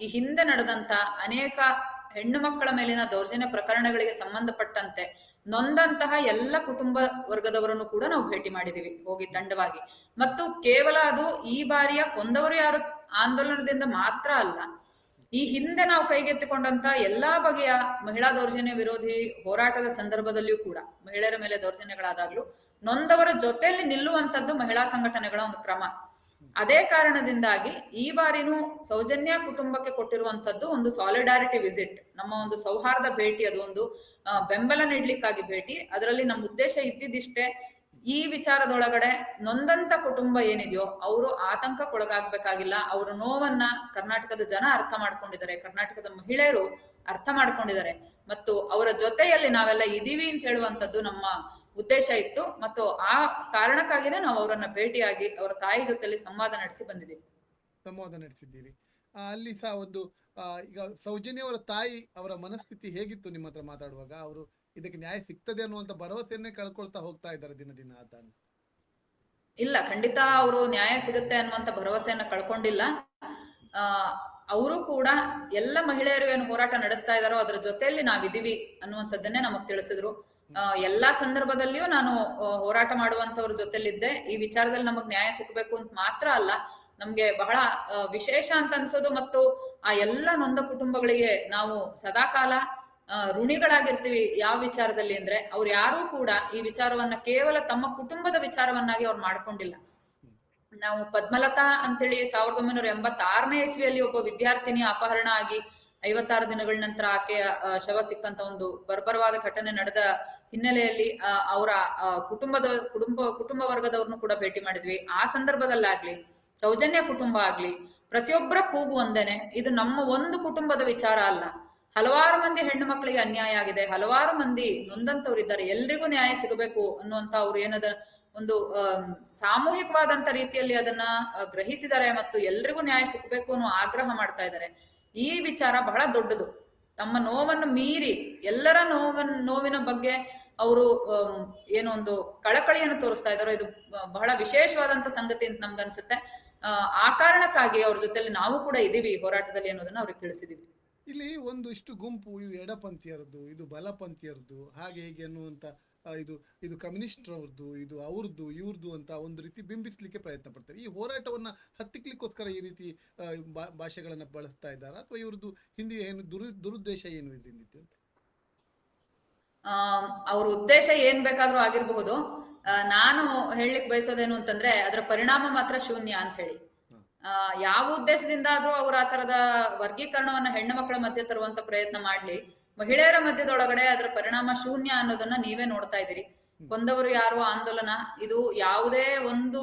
[SPEAKER 1] ಈ ಹಿಂದೆ ನಡೆದಂತ ಅನೇಕ ಹೆಣ್ಣು ಮಕ್ಕಳ ಮೇಲಿನ ದೌರ್ಜನ್ಯ ಪ್ರಕರಣಗಳಿಗೆ ಸಂಬಂಧಪಟ್ಟಂತೆ ನೊಂದಂತಹ ಎಲ್ಲ ಕುಟುಂಬ ವರ್ಗದವರನ್ನು ಕೂಡ ನಾವು ಭೇಟಿ ಮಾಡಿದೀವಿ, ಹೋಗಿ ತಂಡವಾಗಿ. ಮತ್ತು ಕೇವಲ ಅದು ಈ ಬಾರಿಯ ಕೊಂದವರು ಯಾರು? ಆಂದೋಲನದಿಂದ ಮಾತ್ರ ಅಲ್ಲ. ಈ ಹಿಂದೆ ನಾವು ಕೈಗೆತ್ತಿಕೊಂಡಂತ ಎಲ್ಲಾ ಬಗೆಯ ಮಹಿಳಾ ದೌರ್ಜನ್ಯ ವಿರೋಧಿ ಹೋರಾಟದ ಸಂದರ್ಭದಲ್ಲಿಯೂ ಕೂಡ ಮಹಿಳೆಯರ ಮೇಲೆ ದೌರ್ಜನ್ಯಗಳಾದಾಗ್ಲೂ ನೊಂದವರ ಜೊತೆಯಲ್ಲಿ ನಿಲ್ಲುವಂತದ್ದು ಮಹಿಳಾ ಸಂಘಟನೆಗಳ ಒಂದು ಕ್ರಮ. ಅದೇ ಕಾರಣದಿಂದಾಗಿ ಈ ಬಾರಿನೂ ಸೌಜನ್ಯ ಕುಟುಂಬಕ್ಕೆ ಕೊಟ್ಟಿರುವಂತದ್ದು ಒಂದು ಸಾಲಿಡಾರಿಟಿ ವಿಸಿಟ್ ನಮ್ಮ ಒಂದು ಸೌಹಾರ್ದ ಭೇಟಿ, ಅದು ಒಂದು ಬೆಂಬಲ ನೀಡ್ಲಿಕ್ಕಾಗಿ ಭೇಟಿ. ಅದರಲ್ಲಿ ನಮ್ಮ ಉದ್ದೇಶ ಇದ್ದಿದ್ದಿಷ್ಟೇ ಈ ವಿಚಾರದೊಳಗಡೆ ನೊಂದಂತ ಕುಟುಂಬ ಏನಿದೆಯೋ ಅವರು ಆತಂಕಕ್ಕೊಳಗಾಗ್ಬೇಕಾಗಿಲ್ಲ. ಅವರ ನೋವನ್ನ ಕರ್ನಾಟಕದ ಜನ ಅರ್ಥ ಮಾಡ್ಕೊಂಡಿದ್ದಾರೆ. ಕರ್ನಾಟಕದ ಮಹಿಳೆಯರು ಅರ್ಥ ಮಾಡ್ಕೊಂಡಿದ್ದಾರೆ. ಮತ್ತು ಅವರ ಜೊತೆಯಲ್ಲಿ ನಾವೆಲ್ಲ ಇದೀವಿ ಅಂತ ಹೇಳುವಂತದ್ದು ನಮ್ಮ ಉದ್ದೇಶ ಇತ್ತು. ಮತ್ತು ಆ ಕಾರಣಕ್ಕಾಗಿನೇ ನಾವು ಅವರನ್ನ ಭೇಟಿಯಾಗಿ ಅವರ ತಾಯಿ ಜೊತೆಲಿ ಸಂವಾದ ನಡೆಸಿ ಬಂದಿದ್ದೀವಿ.
[SPEAKER 2] ಸಂವಾದ ನಡೆಸಿದ್ದೀರಿ. ಅಲ್ಲಿ ಸಹ ಒಂದು ಈಗ ಸೌಜನ್ಯ ಅವರ ತಾಯಿ ಅವರ ಮನಸ್ಥಿತಿ ಹೇಗಿತ್ತು ನಿಮ್ಮ ಹತ್ರ ಮಾತಾಡುವಾಗ? ಅವರು ಇದಕ್ಕೆ ನ್ಯಾಯ ಸಿಗ್ತದೆ ಅನ್ನುವಂತ ಭರವಸೆಯನ್ನೇ ಕಳ್ಕೊಳ್ತಾ ಹೋಗ್ತಾ ಇದ್ದಾರೆ ದಿನ ದಿನ ಆತ
[SPEAKER 1] ಇಲ್ಲ ಖಂಡಿತ ಅವರು ನ್ಯಾಯ ಸಿಗುತ್ತೆ ಅನ್ನುವಂತ ಭರವಸೆಯನ್ನ ಕಳ್ಕೊಂಡಿಲ್ಲ. ಅವರು ಕೂಡ ಎಲ್ಲ ಮಹಿಳೆಯರು ಏನು ಹೋರಾಟ ನಡೆಸ್ತಾ ಇದಾರೋ ಅದ್ರ ಜೊತೆಯಲ್ಲಿ ನಾವಿದೀವಿ ಅನ್ನುವಂಥದ್ದನ್ನೇ ನಮಗ್ ತಿಳಿಸಿದ್ರು. ಎಲ್ಲಾ ಸಂದರ್ಭದಲ್ಲಿಯೂ ನಾನು ಹೋರಾಟ ಮಾಡುವಂತವ್ರ ಜೊತೆಲಿದ್ದೆ. ಈ ವಿಚಾರದಲ್ಲಿ ನಮಗ್ ನ್ಯಾಯ ಸಿಗ್ಬೇಕು ಅಂತ ಮಾತ್ರ ಅಲ್ಲ, ನಮ್ಗೆ ಬಹಳ ವಿಶೇಷ ಅಂತ ಅನ್ಸೋದು ಮತ್ತು ಆ ಎಲ್ಲ ನೊಂದ ಕುಟುಂಬಗಳಿಗೆ ನಾವು ಸದಾಕಾಲ ಋಣಿಗಳಾಗಿರ್ತೀವಿ ಯಾವ ವಿಚಾರದಲ್ಲಿ ಅಂದ್ರೆ, ಅವ್ರು ಯಾರೂ ಕೂಡ ಈ ವಿಚಾರವನ್ನ ಕೇವಲ ತಮ್ಮ ಕುಟುಂಬದ ವಿಚಾರವನ್ನಾಗಿ ಅವ್ರು ಮಾಡ್ಕೊಂಡಿಲ್ಲ. ನಾವು ಪದ್ಮಲತಾ ಅಂತೇಳಿ ಸಾವಿರದ ಒಂಬೈನೂರ ಎಂಬತ್ತಾರನೇ ಇಸ್ವಿಯಲ್ಲಿ ಒಬ್ಬ ವಿದ್ಯಾರ್ಥಿನಿ ಅಪಹರಣ ಆಗಿ ಐವತ್ತಾರು ದಿನಗಳ ನಂತರ ಆಕೆಯ ಶವ ಸಿಕ್ಕಂತ ಒಂದು ಬರ್ಬರವಾದ ಘಟನೆ ನಡೆದ ಹಿನ್ನೆಲೆಯಲ್ಲಿ ಅವರ ಕುಟುಂಬದ, ಕುಟುಂಬ ಕುಟುಂಬ ವರ್ಗದವ್ರನ್ನು ಕೂಡ ಭೇಟಿ ಮಾಡಿದ್ವಿ. ಆ ಸಂದರ್ಭದಲ್ಲಾಗ್ಲಿ, ಸೌಜನ್ಯ ಕುಟುಂಬ ಆಗ್ಲಿ, ಪ್ರತಿಯೊಬ್ಬರ ಕೂಗು ಒಂದೇನೆ. ಇದು ನಮ್ಮ ಒಂದು ಕುಟುಂಬದ ವಿಚಾರ ಅಲ್ಲ. ಹಲವಾರು ಮಂದಿ ಹೆಣ್ಣು ಮಕ್ಕಳಿಗೆ ಅನ್ಯಾಯ ಆಗಿದೆ. ಹಲವಾರು ಮಂದಿ ನೊಂದಂತವ್ರು ಇದ್ದಾರೆ. ಎಲ್ರಿಗೂ ನ್ಯಾಯ ಸಿಗಬೇಕು ಅನ್ನುವಂತ ಅವ್ರು ಏನದ, ಒಂದು ಸಾಮೂಹಿಕವಾದಂತ ರೀತಿಯಲ್ಲಿ ಅದನ್ನ ಗ್ರಹಿಸಿದ್ದಾರೆ ಮತ್ತು ಎಲ್ರಿಗೂ ನ್ಯಾಯ ಸಿಗಬೇಕು ಅನ್ನೋ ಆಗ್ರಹ ಮಾಡ್ತಾ ಇದ್ದಾರೆ. ಈ ವಿಚಾರ ಬಹಳ ದೊಡ್ಡದು. ತಮ್ಮ ನೋವನ್ನು ಮೀರಿ, ಎಲ್ಲರ ನೋವನ್, ನೋವಿನ ಬಗ್ಗೆ ಅವರು ಏನೋ ಒಂದು ಕಳಕಳಿಯನ್ನು ತೋರಿಸ್ತಾ ಇದ್ದಾರೋ. ಇದು ಬಹಳ ವಿಶೇಷವಾದಂತ ಸಂಗತಿ ಅಂತ ನಮ್ಗೆ ಅನ್ಸುತ್ತೆ. ಆ ಕಾರಣಕ್ಕಾಗಿ ಅವ್ರ ಜೊತೆಲಿ ನಾವು ಕೂಡ ಇದೀವಿ ಹೋರಾಟದಲ್ಲಿ ಅನ್ನೋದನ್ನ ಅವ್ರಿಗೆ ತಿಳಿಸಿದೀವಿ.
[SPEAKER 2] ಇಲ್ಲಿ ಒಂದು ಇಷ್ಟು ಗುಂಪು, ಇದು ಎಡಪಂಥೀಯರದ್ದು, ಇದು ಬಲಪಂಥೀಯರದ್ದು, ಹಾಗೆ ಹೀಗೆ ಅನ್ನುವಂತ ಇದು ಇದು ಕಮ್ಯುನಿಸ್ಟ್ರವ್ರದ್ದು ಇದು ಅವ್ರದ್ದು ಇವ್ರದ್ದು ಅಂತ ಒಂದು ರೀತಿ ಬಿಂಬಿಸಲಿಕ್ಕೆ ಪ್ರಯತ್ನ ಪಡ್ತಾರೆ. ಈ ಹೋರಾಟವನ್ನ ಹತ್ತಿಕ್ಲಿಕ್ಕೋಸ್ಕರ ಈ ರೀತಿ ಭಾಷೆಗಳನ್ನು ಬಳಸ್ತಾ ಇದ್ದಾರಾ, ಅಥವಾ ಇವ್ರದ್ದು ಹಿಂದಿ ಏನು ದುರು, ದುರುದ್ದೇಶ ಏನು ಇದರಿಂದ
[SPEAKER 1] ಅವ್ರ ಉದ್ದೇಶ ಏನ್ ಬೇಕಾದ್ರೂ ಆಗಿರಬಹುದು. ನಾನು ಹೇಳಲಿಕ್ಕೆ ಬಯಸೋದೇನು ಅಂತಂದ್ರೆ, ಅದರ ಪರಿಣಾಮ ಮಾತ್ರ ಶೂನ್ಯ ಅಂತ ಹೇಳಿ. ಯಾವ ಉದ್ದೇಶದಿಂದ ಆದ್ರೂ ಅವ್ರ ಆ ತರದ ವರ್ಗೀಕರಣವನ್ನ ಹೆಣ್ಣು ಮಕ್ಕಳ ಮಧ್ಯೆ ತರುವಂತ ಪ್ರಯತ್ನ ಮಾಡ್ಲಿ. ಮಹಿಳೆಯರ ಮಧ್ಯದೊಳಗಡೆ ಅದರ ಪರಿಣಾಮ ಶೂನ್ಯ ಅನ್ನೋದನ್ನ ನೀವೇ ನೋಡ್ತಾ ಇದ್ದೀರಿ. ಕೊಂದವರು ಯಾರು, ಆಂದೋಲನ, ಇದು ಯಾವುದೇ ಒಂದು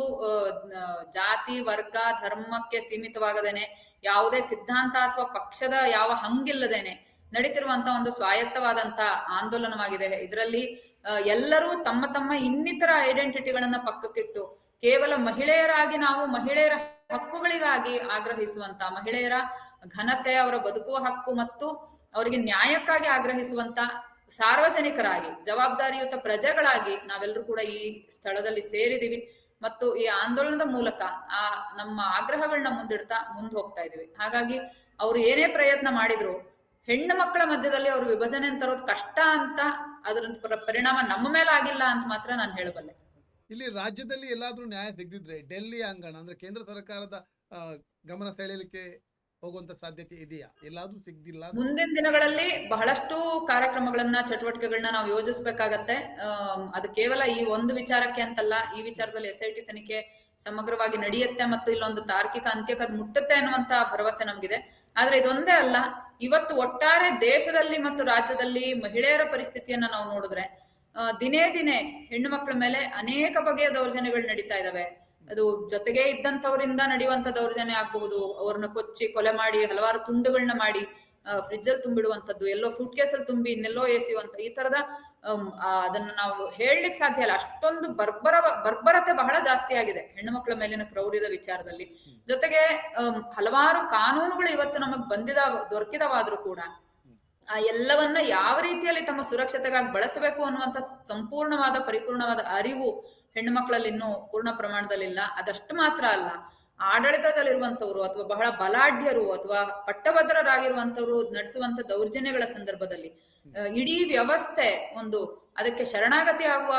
[SPEAKER 1] ಜಾತಿ, ವರ್ಗ, ಧರ್ಮಕ್ಕೆ ಸೀಮಿತವಾಗದೇನೆ, ಯಾವುದೇ ಸಿದ್ಧಾಂತ ಅಥವಾ ಪಕ್ಷದ ಯಾವ ಹಂಗಿಲ್ಲದೇನೆ ನಡೀತಿರುವಂತ ಒಂದು ಸ್ವಾಯತ್ತವಾದಂತ ಆಂದೋಲನವಾಗಿದೆ. ಇದರಲ್ಲಿ ಎಲ್ಲರೂ ತಮ್ಮ ತಮ್ಮ ಇನ್ನಿತರ ಐಡೆಂಟಿಟಿಗಳನ್ನ ಪಕ್ಕಕ್ಕಿಟ್ಟು, ಕೇವಲ ಮಹಿಳೆಯರಾಗಿ ನಾವು ಮಹಿಳೆಯರ ಹಕ್ಕುಗಳಿಗಾಗಿ ಆಗ್ರಹಿಸುವಂತ, ಮಹಿಳೆಯರ ಘನತೆ, ಅವರ ಬದುಕುವ ಹಕ್ಕು ಮತ್ತು ಅವರಿಗೆ ನ್ಯಾಯಕ್ಕಾಗಿ ಆಗ್ರಹಿಸುವಂತ ಸಾರ್ವಜನಿಕರಾಗಿ, ಜವಾಬ್ದಾರಿಯುತ ಪ್ರಜೆಗಳಾಗಿ ನಾವೆಲ್ಲರೂ ಕೂಡ ಈ ಸ್ಥಳದಲ್ಲಿ ಸೇರಿದೀವಿ ಮತ್ತು ಈ ಆಂದೋಲನದ ಮೂಲಕ ಆ ನಮ್ಮ ಆಗ್ರಹಗಳನ್ನ ಮುಂದಿಡ್ತಾ, ಮುಂದೆ ಹೋಗ್ತಾ ಇದೀವಿ. ಹಾಗಾಗಿ ಅವ್ರು ಏನೇ ಪ್ರಯತ್ನ ಮಾಡಿದ್ರು ಹೆಣ್ಣು ಮಕ್ಕಳ ಮಧ್ಯದಲ್ಲಿ ಅವರು ವಿಭಜನೆ ತರೋದು ಕಷ್ಟ ಅಂತ ಅದ್ರ ಪರಿಣಾಮ ನಮ್ಮ ಮೇಲೆ ಆಗಿಲ್ಲ ಅಂತ ಮಾತ್ರ ನಾನು ಹೇಳಬಲ್ಲೆ.
[SPEAKER 2] ಇಲ್ಲಿ ರಾಜ್ಯದಲ್ಲಿ ಎಲ್ಲಾದ್ರೂ ನ್ಯಾಯ ಸಿಗದಿದ್ರೆ ಡೆಲ್ಲಿ ಅಂಗಣ ಅಂದ್ರೆ ಕೇಂದ್ರ ಸರ್ಕಾರದ ಗಮನ ಸೆಳೆಯಲಿಕ್ಕೆ ಹೋಗುವಂತ ಸಾಧ್ಯತೆ ಇದೆಯಾ? ಎಲ್ಲಾದ್ರೂ ಸಿಗ್ದಿಲ್ಲ
[SPEAKER 1] ಮುಂದಿನ ದಿನಗಳಲ್ಲಿ ಬಹಳಷ್ಟು ಕಾರ್ಯಕ್ರಮಗಳನ್ನ ಚಟುವಟಿಕೆಗಳನ್ನ ನಾವು ಯೋಜಿಸಬೇಕಾಗತ್ತೆ. ಅದು ಕೇವಲ ಈ ಒಂದು ವಿಚಾರಕ್ಕೆ ಅಂತಲ್ಲ. ಈ ವಿಚಾರದಲ್ಲಿ ಎಸ್ ಐ ಟಿ ತನಿಖೆ ಸಮಗ್ರವಾಗಿ ನಡೆಯುತ್ತೆ ಮತ್ತು ಇಲ್ಲೊಂದು ತಾರ್ಕಿಕ ಅಂತ್ಯಕ್ಕೆ ಅದು ಮುಟ್ಟುತ್ತೆ ಅನ್ನುವಂತ ಭರವಸೆ ನಮಗಿದೆ. ಆದ್ರೆ ಇದೊಂದೇ ಅಲ್ಲ. ಇವತ್ತು ಒಟ್ಟಾರೆ ದೇಶದಲ್ಲಿ ಮತ್ತು ರಾಜ್ಯದಲ್ಲಿ ಮಹಿಳೆಯರ ಪರಿಸ್ಥಿತಿಯನ್ನ ನಾವು ನೋಡಿದ್ರೆ ದಿನೇ ದಿನೇ ಹೆಣ್ಣು ಮಕ್ಕಳ ಮೇಲೆ ಅನೇಕ ಬಗೆಯ ದೌರ್ಜನ್ಯಗಳು ನಡೀತಾ ಇದಾವೆ. ಅದು ಜೊತೆಗೆ ಇದ್ದಂಥವರಿಂದ ನಡೆಯುವಂತ ದೌರ್ಜನ್ಯ ಆಗಬಹುದು, ಅವ್ರನ್ನ ಕೊಚ್ಚಿ, ಕೊಲೆ ಮಾಡಿ, ಹಲವಾರು ತುಂಡುಗಳನ್ನ ಮಾಡಿ ಫ್ರಿಜ್ ಅಲ್ಲಿ ತುಂಬಿಡುವಂತದ್ದು ಎಲ್ಲೋ ಸೂಟ್ ಕೇಸಲ್ಲಿ ತುಂಬಿ, ಇನ್ನೆಲ್ಲೋ ಎಸೆಯುವಂತ ಈ ತರದ ಅದನ್ನ ನಾವು ಹೇಳಲಿಕ್ಕೆ ಸಾಧ್ಯ ಇಲ್ಲ. ಅಷ್ಟೊಂದು ಬರ್ಬರ, ಬರ್ಬರತೆ ಬಹಳ ಜಾಸ್ತಿ ಆಗಿದೆ ಹೆಣ್ಣು ಮಕ್ಕಳ ಮೇಲಿನ ಕ್ರೌರ್ಯದ ವಿಚಾರದಲ್ಲಿ. ಜೊತೆಗೆ ಹಲವಾರು ಕಾನೂನುಗಳು ಇವತ್ತು ನಮಗ್ ಬಂದಿದ, ದೊರಕಿದವಾದ್ರೂ ಕೂಡ, ಆ ಎಲ್ಲವನ್ನ ಯಾವ ರೀತಿಯಲ್ಲಿ ತಮ್ಮ ಸುರಕ್ಷತೆಗಾಗಿ ಬಳಸಬೇಕು ಅನ್ನುವಂತ ಸಂಪೂರ್ಣವಾದ, ಪರಿಪೂರ್ಣವಾದ ಅರಿವು ಹೆಣ್ಣು ಮಕ್ಕಳಲ್ಲಿ ಇನ್ನೂ ಪೂರ್ಣ ಪ್ರಮಾಣದಲ್ಲಿಲ್ಲ. ಅದಷ್ಟು ಮಾತ್ರ ಅಲ್ಲ. ಆಡಳಿತದಲ್ಲಿರುವಂತವ್ರು ಅಥವಾ ಬಹಳ ಬಲಾಢ್ಯರು ಅಥವಾ ಪಟ್ಟಭದ್ರರಾಗಿರುವಂತವ್ರು ನಡೆಸುವಂತ ದೌರ್ಜನ್ಯಗಳ ಸಂದರ್ಭದಲ್ಲಿ ಇಡೀ ವ್ಯವಸ್ಥೆ ಒಂದು ಅದಕ್ಕೆ ಶರಣಾಗತಿ ಆಗುವ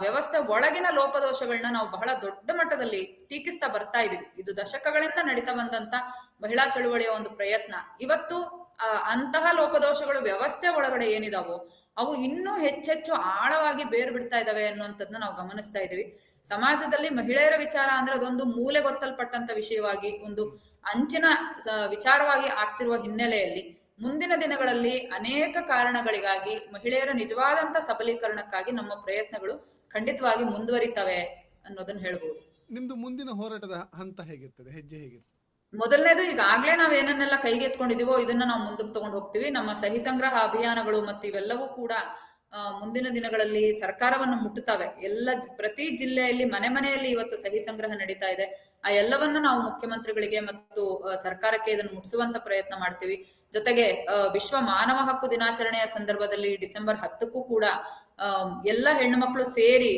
[SPEAKER 1] ವ್ಯವಸ್ಥೆ ಒಳಗಿನ ಲೋಪದೋಷಗಳನ್ನ ನಾವು ಬಹಳ ದೊಡ್ಡ ಮಟ್ಟದಲ್ಲಿ ಟೀಕಿಸ್ತಾ ಬರ್ತಾ ಇದೀವಿ. ಇದು ದಶಕಗಳಿಂದ ನಡೀತಾ ಬಂದಂತ ಮಹಿಳಾ ಚಳುವಳಿಯ ಒಂದು ಪ್ರಯತ್ನ. ಇವತ್ತು ಅಹ್ ಅಂತಹ ಲೋಪದೋಷಗಳು ವ್ಯವಸ್ಥೆ ಒಳಗಡೆ ಏನಿದಾವೋ ಅವು ಇನ್ನೂ ಹೆಚ್ಚೆಚ್ಚು ಆಳವಾಗಿ ಬೇರು ಬಿಡ್ತಾ ಇದಾವೆ ಅನ್ನುವಂಥದ್ದನ್ನ ನಾವು ಗಮನಿಸ್ತಾ ಇದೀವಿ. ಸಮಾಜದಲ್ಲಿ ಮಹಿಳೆಯರ ವಿಚಾರ ಅಂದ್ರೆ ಅದೊಂದು ಮೂಲೆ ಗೊತ್ತಲ್ಪಟ್ಟಂತ ವಿಷಯವಾಗಿ ಒಂದು ಅಂಚಿನ ವಿಚಾರವಾಗಿ ಆಗ್ತಿರುವ ಹಿನ್ನೆಲೆಯಲ್ಲಿ ಮುಂದಿನ ದಿನಗಳಲ್ಲಿ ಅನೇಕ ಕಾರಣಗಳಿಗಾಗಿ ಮಹಿಳೆಯರ ನಿಜವಾದಂತ ಸಬಲೀಕರಣಕ್ಕಾಗಿ ನಮ್ಮ ಪ್ರಯತ್ನಗಳು ಖಂಡಿತವಾಗಿ ಮುಂದುವರಿತವೆ ಅನ್ನೋದನ್ನ ಹೇಳ್ಬೋದು.
[SPEAKER 2] ನಿಮ್ದು ಮುಂದಿನ ಹೋರಾಟದ ಹಂತ ಹೇಗಿರ್ತದೆ? ಹೆಜ್ಜೆ ಹೇಗಿರ್ತದೆ?
[SPEAKER 1] ಮೊದಲನೇದು ಈಗಾಗ್ಲೇ ನಾವ್ ಏನನ್ನೆಲ್ಲ ಕೈಗೆತ್ಕೊಂಡಿದೀವೋ ಇದನ್ನ ನಾವು ಮುಂದಕ್ಕೆ ತಗೊಂಡು ಹೋಗ್ತೀವಿ. ನಮ್ಮ ಸಹಿ ಸಂಗ್ರಹ ಅಭಿಯಾನಗಳು ಮತ್ತು ಇವೆಲ್ಲವೂ ಕೂಡ ಮುಂದಿನ ದಿನಗಳಲ್ಲಿ ಸರ್ಕಾರವನ್ನು ಮುಟ್ಟುತ್ತವೆ. ಎಲ್ಲ ಪ್ರತಿ ಜಿಲ್ಲೆಯಲ್ಲಿ ಮನೆ ಮನೆಯಲ್ಲಿ ಇವತ್ತು ಸಹಿ ಸಂಗ್ರಹ ನಡೀತಾ ಇದೆ. ಆ ಎಲ್ಲವನ್ನು ನಾವು ಮುಖ್ಯಮಂತ್ರಿಗಳಿಗೆ ಮತ್ತು ಸರ್ಕಾರಕ್ಕೆ ಇದನ್ನು ಮುಟ್ಟಿಸುವಂತ ಪ್ರಯತ್ನ ಮಾಡ್ತೀವಿ. ಜೊತೆಗೆ ವಿಶ್ವ ಮಾನವ ಹಕ್ಕು ದಿನಾಚರಣೆಯ ಸಂದರ್ಭದಲ್ಲಿ ಡಿಸೆಂಬರ್ ಹತ್ತಕ್ಕೂ ಕೂಡ ಎಲ್ಲ ಹೆಣ್ಣು ಮಕ್ಕಳು ಸೇರಿ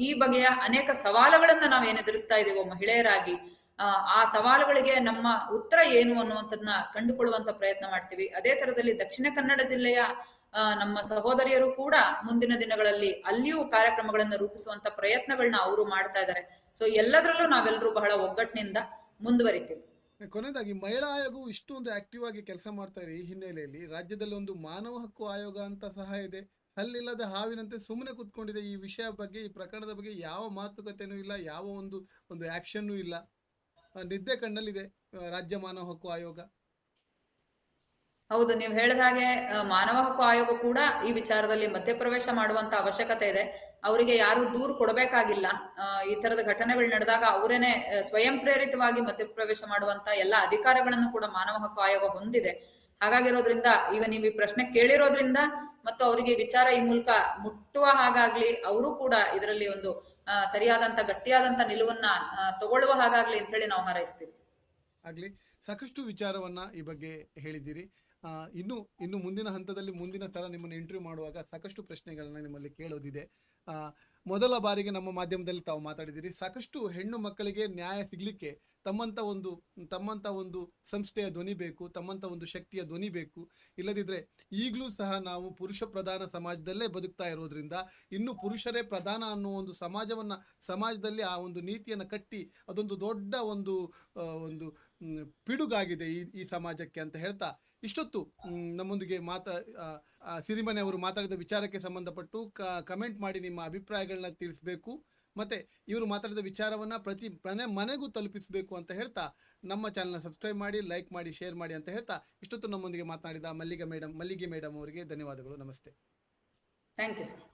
[SPEAKER 1] ಈ ಬಗೆಯ ಅನೇಕ ಸವಾಲುಗಳನ್ನ ನಾವು ಏನ್ ಎದುರಿಸ್ತಾ ಇದೀವೋ ಮಹಿಳೆಯರಾಗಿ ಆ, ಸವಾಲುಗಳಿಗೆ ನಮ್ಮ ಉತ್ತರ ಏನು ಅನ್ನುವಂಥದ್ನ ಕಂಡುಕೊಳ್ಳುವಂತ ಪ್ರಯತ್ನ ಮಾಡ್ತೀವಿ. ಅದೇ ತರದಲ್ಲಿ ದಕ್ಷಿಣ ಕನ್ನಡ ಜಿಲ್ಲೆಯ ನಮ್ಮ ಸಹೋದರಿಯರು ಕೂಡ ಮುಂದಿನ ದಿನಗಳಲ್ಲಿ ಅಲ್ಲಿಯೂ ಕಾರ್ಯಕ್ರಮಗಳನ್ನ ರೂಪಿಸುವಂತ ಪ್ರಯತ್ನಗಳನ್ನ ಅವರು ಮಾಡ್ತಾ ಇದ್ದಾರೆ ಸೊ ಎಲ್ಲದರಲ್ಲೂ ನಾವೆಲ್ಲರೂ ಬಹಳ ಒಗ್ಗಟ್ಟಿನಿಂದ ಮುಂದುವರಿತೀವಿ.
[SPEAKER 2] ಕೊನೆಯದಾಗಿ ಮಹಿಳಾ ಆಯೋಗವು ಇಷ್ಟೊಂದು ಆಕ್ಟಿವ್ ಆಗಿ ಕೆಲಸ ಮಾಡ್ತಾ ಇದೆ ಈ ಹಿನ್ನೆಲೆಯಲ್ಲಿ. ರಾಜ್ಯದಲ್ಲಿ ಒಂದು ಮಾನವ ಹಕ್ಕು ಆಯೋಗ ಅಂತ ಸಹ ಇದೆ. ಅಲ್ಲಿಲ್ಲದ ಹಾವಿನಂತೆ ಸುಮ್ಮನೆ ಕುತ್ಕೊಂಡಿದೆ ಈ ವಿಷಯ ಬಗ್ಗೆ, ಈ ಪ್ರಕರಣದ ಬಗ್ಗೆ ಯಾವ ಮಾತುಕತೆನೂ ಇಲ್ಲ, ಯಾವ ಒಂದು ಒಂದು ಆಕ್ಷನ್ನೂ ಇಲ್ಲ. ನಿದ್ದೆ ಕಣ್ಣಲ್ಲಿದೆ ರಾಜ್ಯ ಮಾನವ ಹಕ್ಕು ಆಯೋಗ.
[SPEAKER 1] ಹೌದು, ನೀವು ಹೇಳಿದ ಹಾಗೆ ಮಾನವ ಹಕ್ಕು ಆಯೋಗ ಕೂಡ ಈ ವಿಚಾರದಲ್ಲಿ ಮಧ್ಯಪ್ರವೇಶ ಮಾಡುವಂತ ಅವಶ್ಯಕತೆ ಇದೆ. ಅವರಿಗೆ ಯಾರು ದೂರು ಕೊಡಬೇಕಾಗಿಲ್ಲ. ಈ ತರದ ಘಟನೆಗಳು ನಡೆದಾಗ ಅವರೇನೆ ಸ್ವಯಂ ಪ್ರೇರಿತವಾಗಿ ಮಧ್ಯಪ್ರವೇಶ ಮಾಡುವಂತ ಎಲ್ಲ ಅಧಿಕಾರಗಳನ್ನು ಕೂಡ ಮಾನವ ಹಕ್ಕು ಆಯೋಗ ಹೊಂದಿದೆ. ಹಾಗಾಗಿರೋದ್ರಿಂದ, ಈಗ ನೀವು ಈ ಪ್ರಶ್ನೆ ಕೇಳಿರೋದ್ರಿಂದ ಮತ್ತು ಅವರಿಗೆ ವಿಚಾರ ಈ ಮೂಲಕ ಮುಟ್ಟುವ ಹಾಗಾಗ್ಲಿ, ಅವರು ಕೂಡ ಇದರಲ್ಲಿ ಒಂದು ಸರಿಯಾದಂತ, ಗಟ್ಟಿಯಾದಂತ ನಿಲುವನ್ನ ತಗೊಳ್ಳುವ ಹಾಗಾಗ್ಲಿ ಅಂತ ಹೇಳಿ ನಾವು ಹಾರೈಸ್ತೀವಿ.
[SPEAKER 2] ಆಗಲಿ, ಸಾಕಷ್ಟು ವಿಚಾರವನ್ನ ಈ ಬಗ್ಗೆ ಹೇಳಿದ್ದೀರಿ. ಇನ್ನು ಇನ್ನು ಮುಂದಿನ ಹಂತದಲ್ಲಿ ಮುಂದಿನ ತರ ನಿಮ್ಮನ್ನು ಇಂಟರ್ವ್ಯೂ ಮಾಡುವಾಗ ಸಾಕಷ್ಟು ಪ್ರಶ್ನೆಗಳನ್ನ ನಿಮ್ಮಲ್ಲಿ ಕೇಳೋದಿದೆ. ಮೊದಲ ಬಾರಿಗೆ ನಮ್ಮ ಮಾಧ್ಯಮದಲ್ಲಿ ತಾವು ಮಾತಾಡಿದಿರಿ. ಸಾಕಷ್ಟು ಹೆಣ್ಣು ಮಕ್ಕಳಿಗೆ ನ್ಯಾಯ ಸಿಗಲಿಕ್ಕೆ ತಮ್ಮಂತ ಒಂದು ತಮ್ಮಂತ ಒಂದು ಸಂಸ್ಥೆಯ ಧ್ವನಿ ಬೇಕು, ತಮ್ಮಂತ ಒಂದು ಶಕ್ತಿಯ ಧ್ವನಿ ಬೇಕು. ಇಲ್ಲದಿದ್ರೆ ಈಗಲೂ ಸಹ ನಾವು ಪುರುಷ ಪ್ರಧಾನ ಸಮಾಜದಲ್ಲೇ ಬದುಕ್ತಾ ಇರೋದ್ರಿಂದ ಇನ್ನು ಪುರುಷರೇ ಪ್ರಧಾನ ಅನ್ನೋ ಒಂದು ಸಮಾಜವನ್ನ, ಸಮಾಜದಲ್ಲಿ ಆ ಒಂದು ನೀತಿಯನ್ನು ಕಟ್ಟಿ ಅದೊಂದು ದೊಡ್ಡ ಒಂದು ಒಂದು ಪಿಡುಗಾಗಿದೆ ಈ ಈ ಸಮಾಜಕ್ಕೆ ಅಂತ ಹೇಳ್ತಾ ಇಷ್ಟೊತ್ತು ನಮ್ಮೊಂದಿಗೆ ಮಾತಾ ಸಿರಿಮನೆ ಅವರು ಮಾತಾಡಿದ ವಿಚಾರಕ್ಕೆ ಸಂಬಂಧಪಟ್ಟು ಕಮೆಂಟ್ ಮಾಡಿ ನಿಮ್ಮ ಅಭಿಪ್ರಾಯಗಳನ್ನ ತಿಳಿಸ್ಬೇಕು. ಮತ್ತೆ ಇವರು ಮಾತಾಡಿದ ವಿಚಾರವನ್ನು ಪ್ರತಿ ಮನೆ, ಮನೆಗೂ ತಲುಪಿಸಬೇಕು ಅಂತ ಹೇಳ್ತಾ, ನಮ್ಮ ಚಾನಲ್ನ ಸಬ್ಸ್ಕ್ರೈಬ್ ಮಾಡಿ ಲೈಕ್ ಮಾಡಿ ಶೇರ್ ಮಾಡಿ ಅಂತ ಹೇಳ್ತಾ, ಇಷ್ಟೊತ್ತು ನಮ್ಮೊಂದಿಗೆ ಮಾತನಾಡಿದ ಮಲ್ಲಿಗೆ ಮೇಡಮ್ ಮಲ್ಲಿಗೆ ಮೇಡಮ್ ಅವರಿಗೆ ಧನ್ಯವಾದಗಳು. ನಮಸ್ತೆ.
[SPEAKER 1] Thank you sir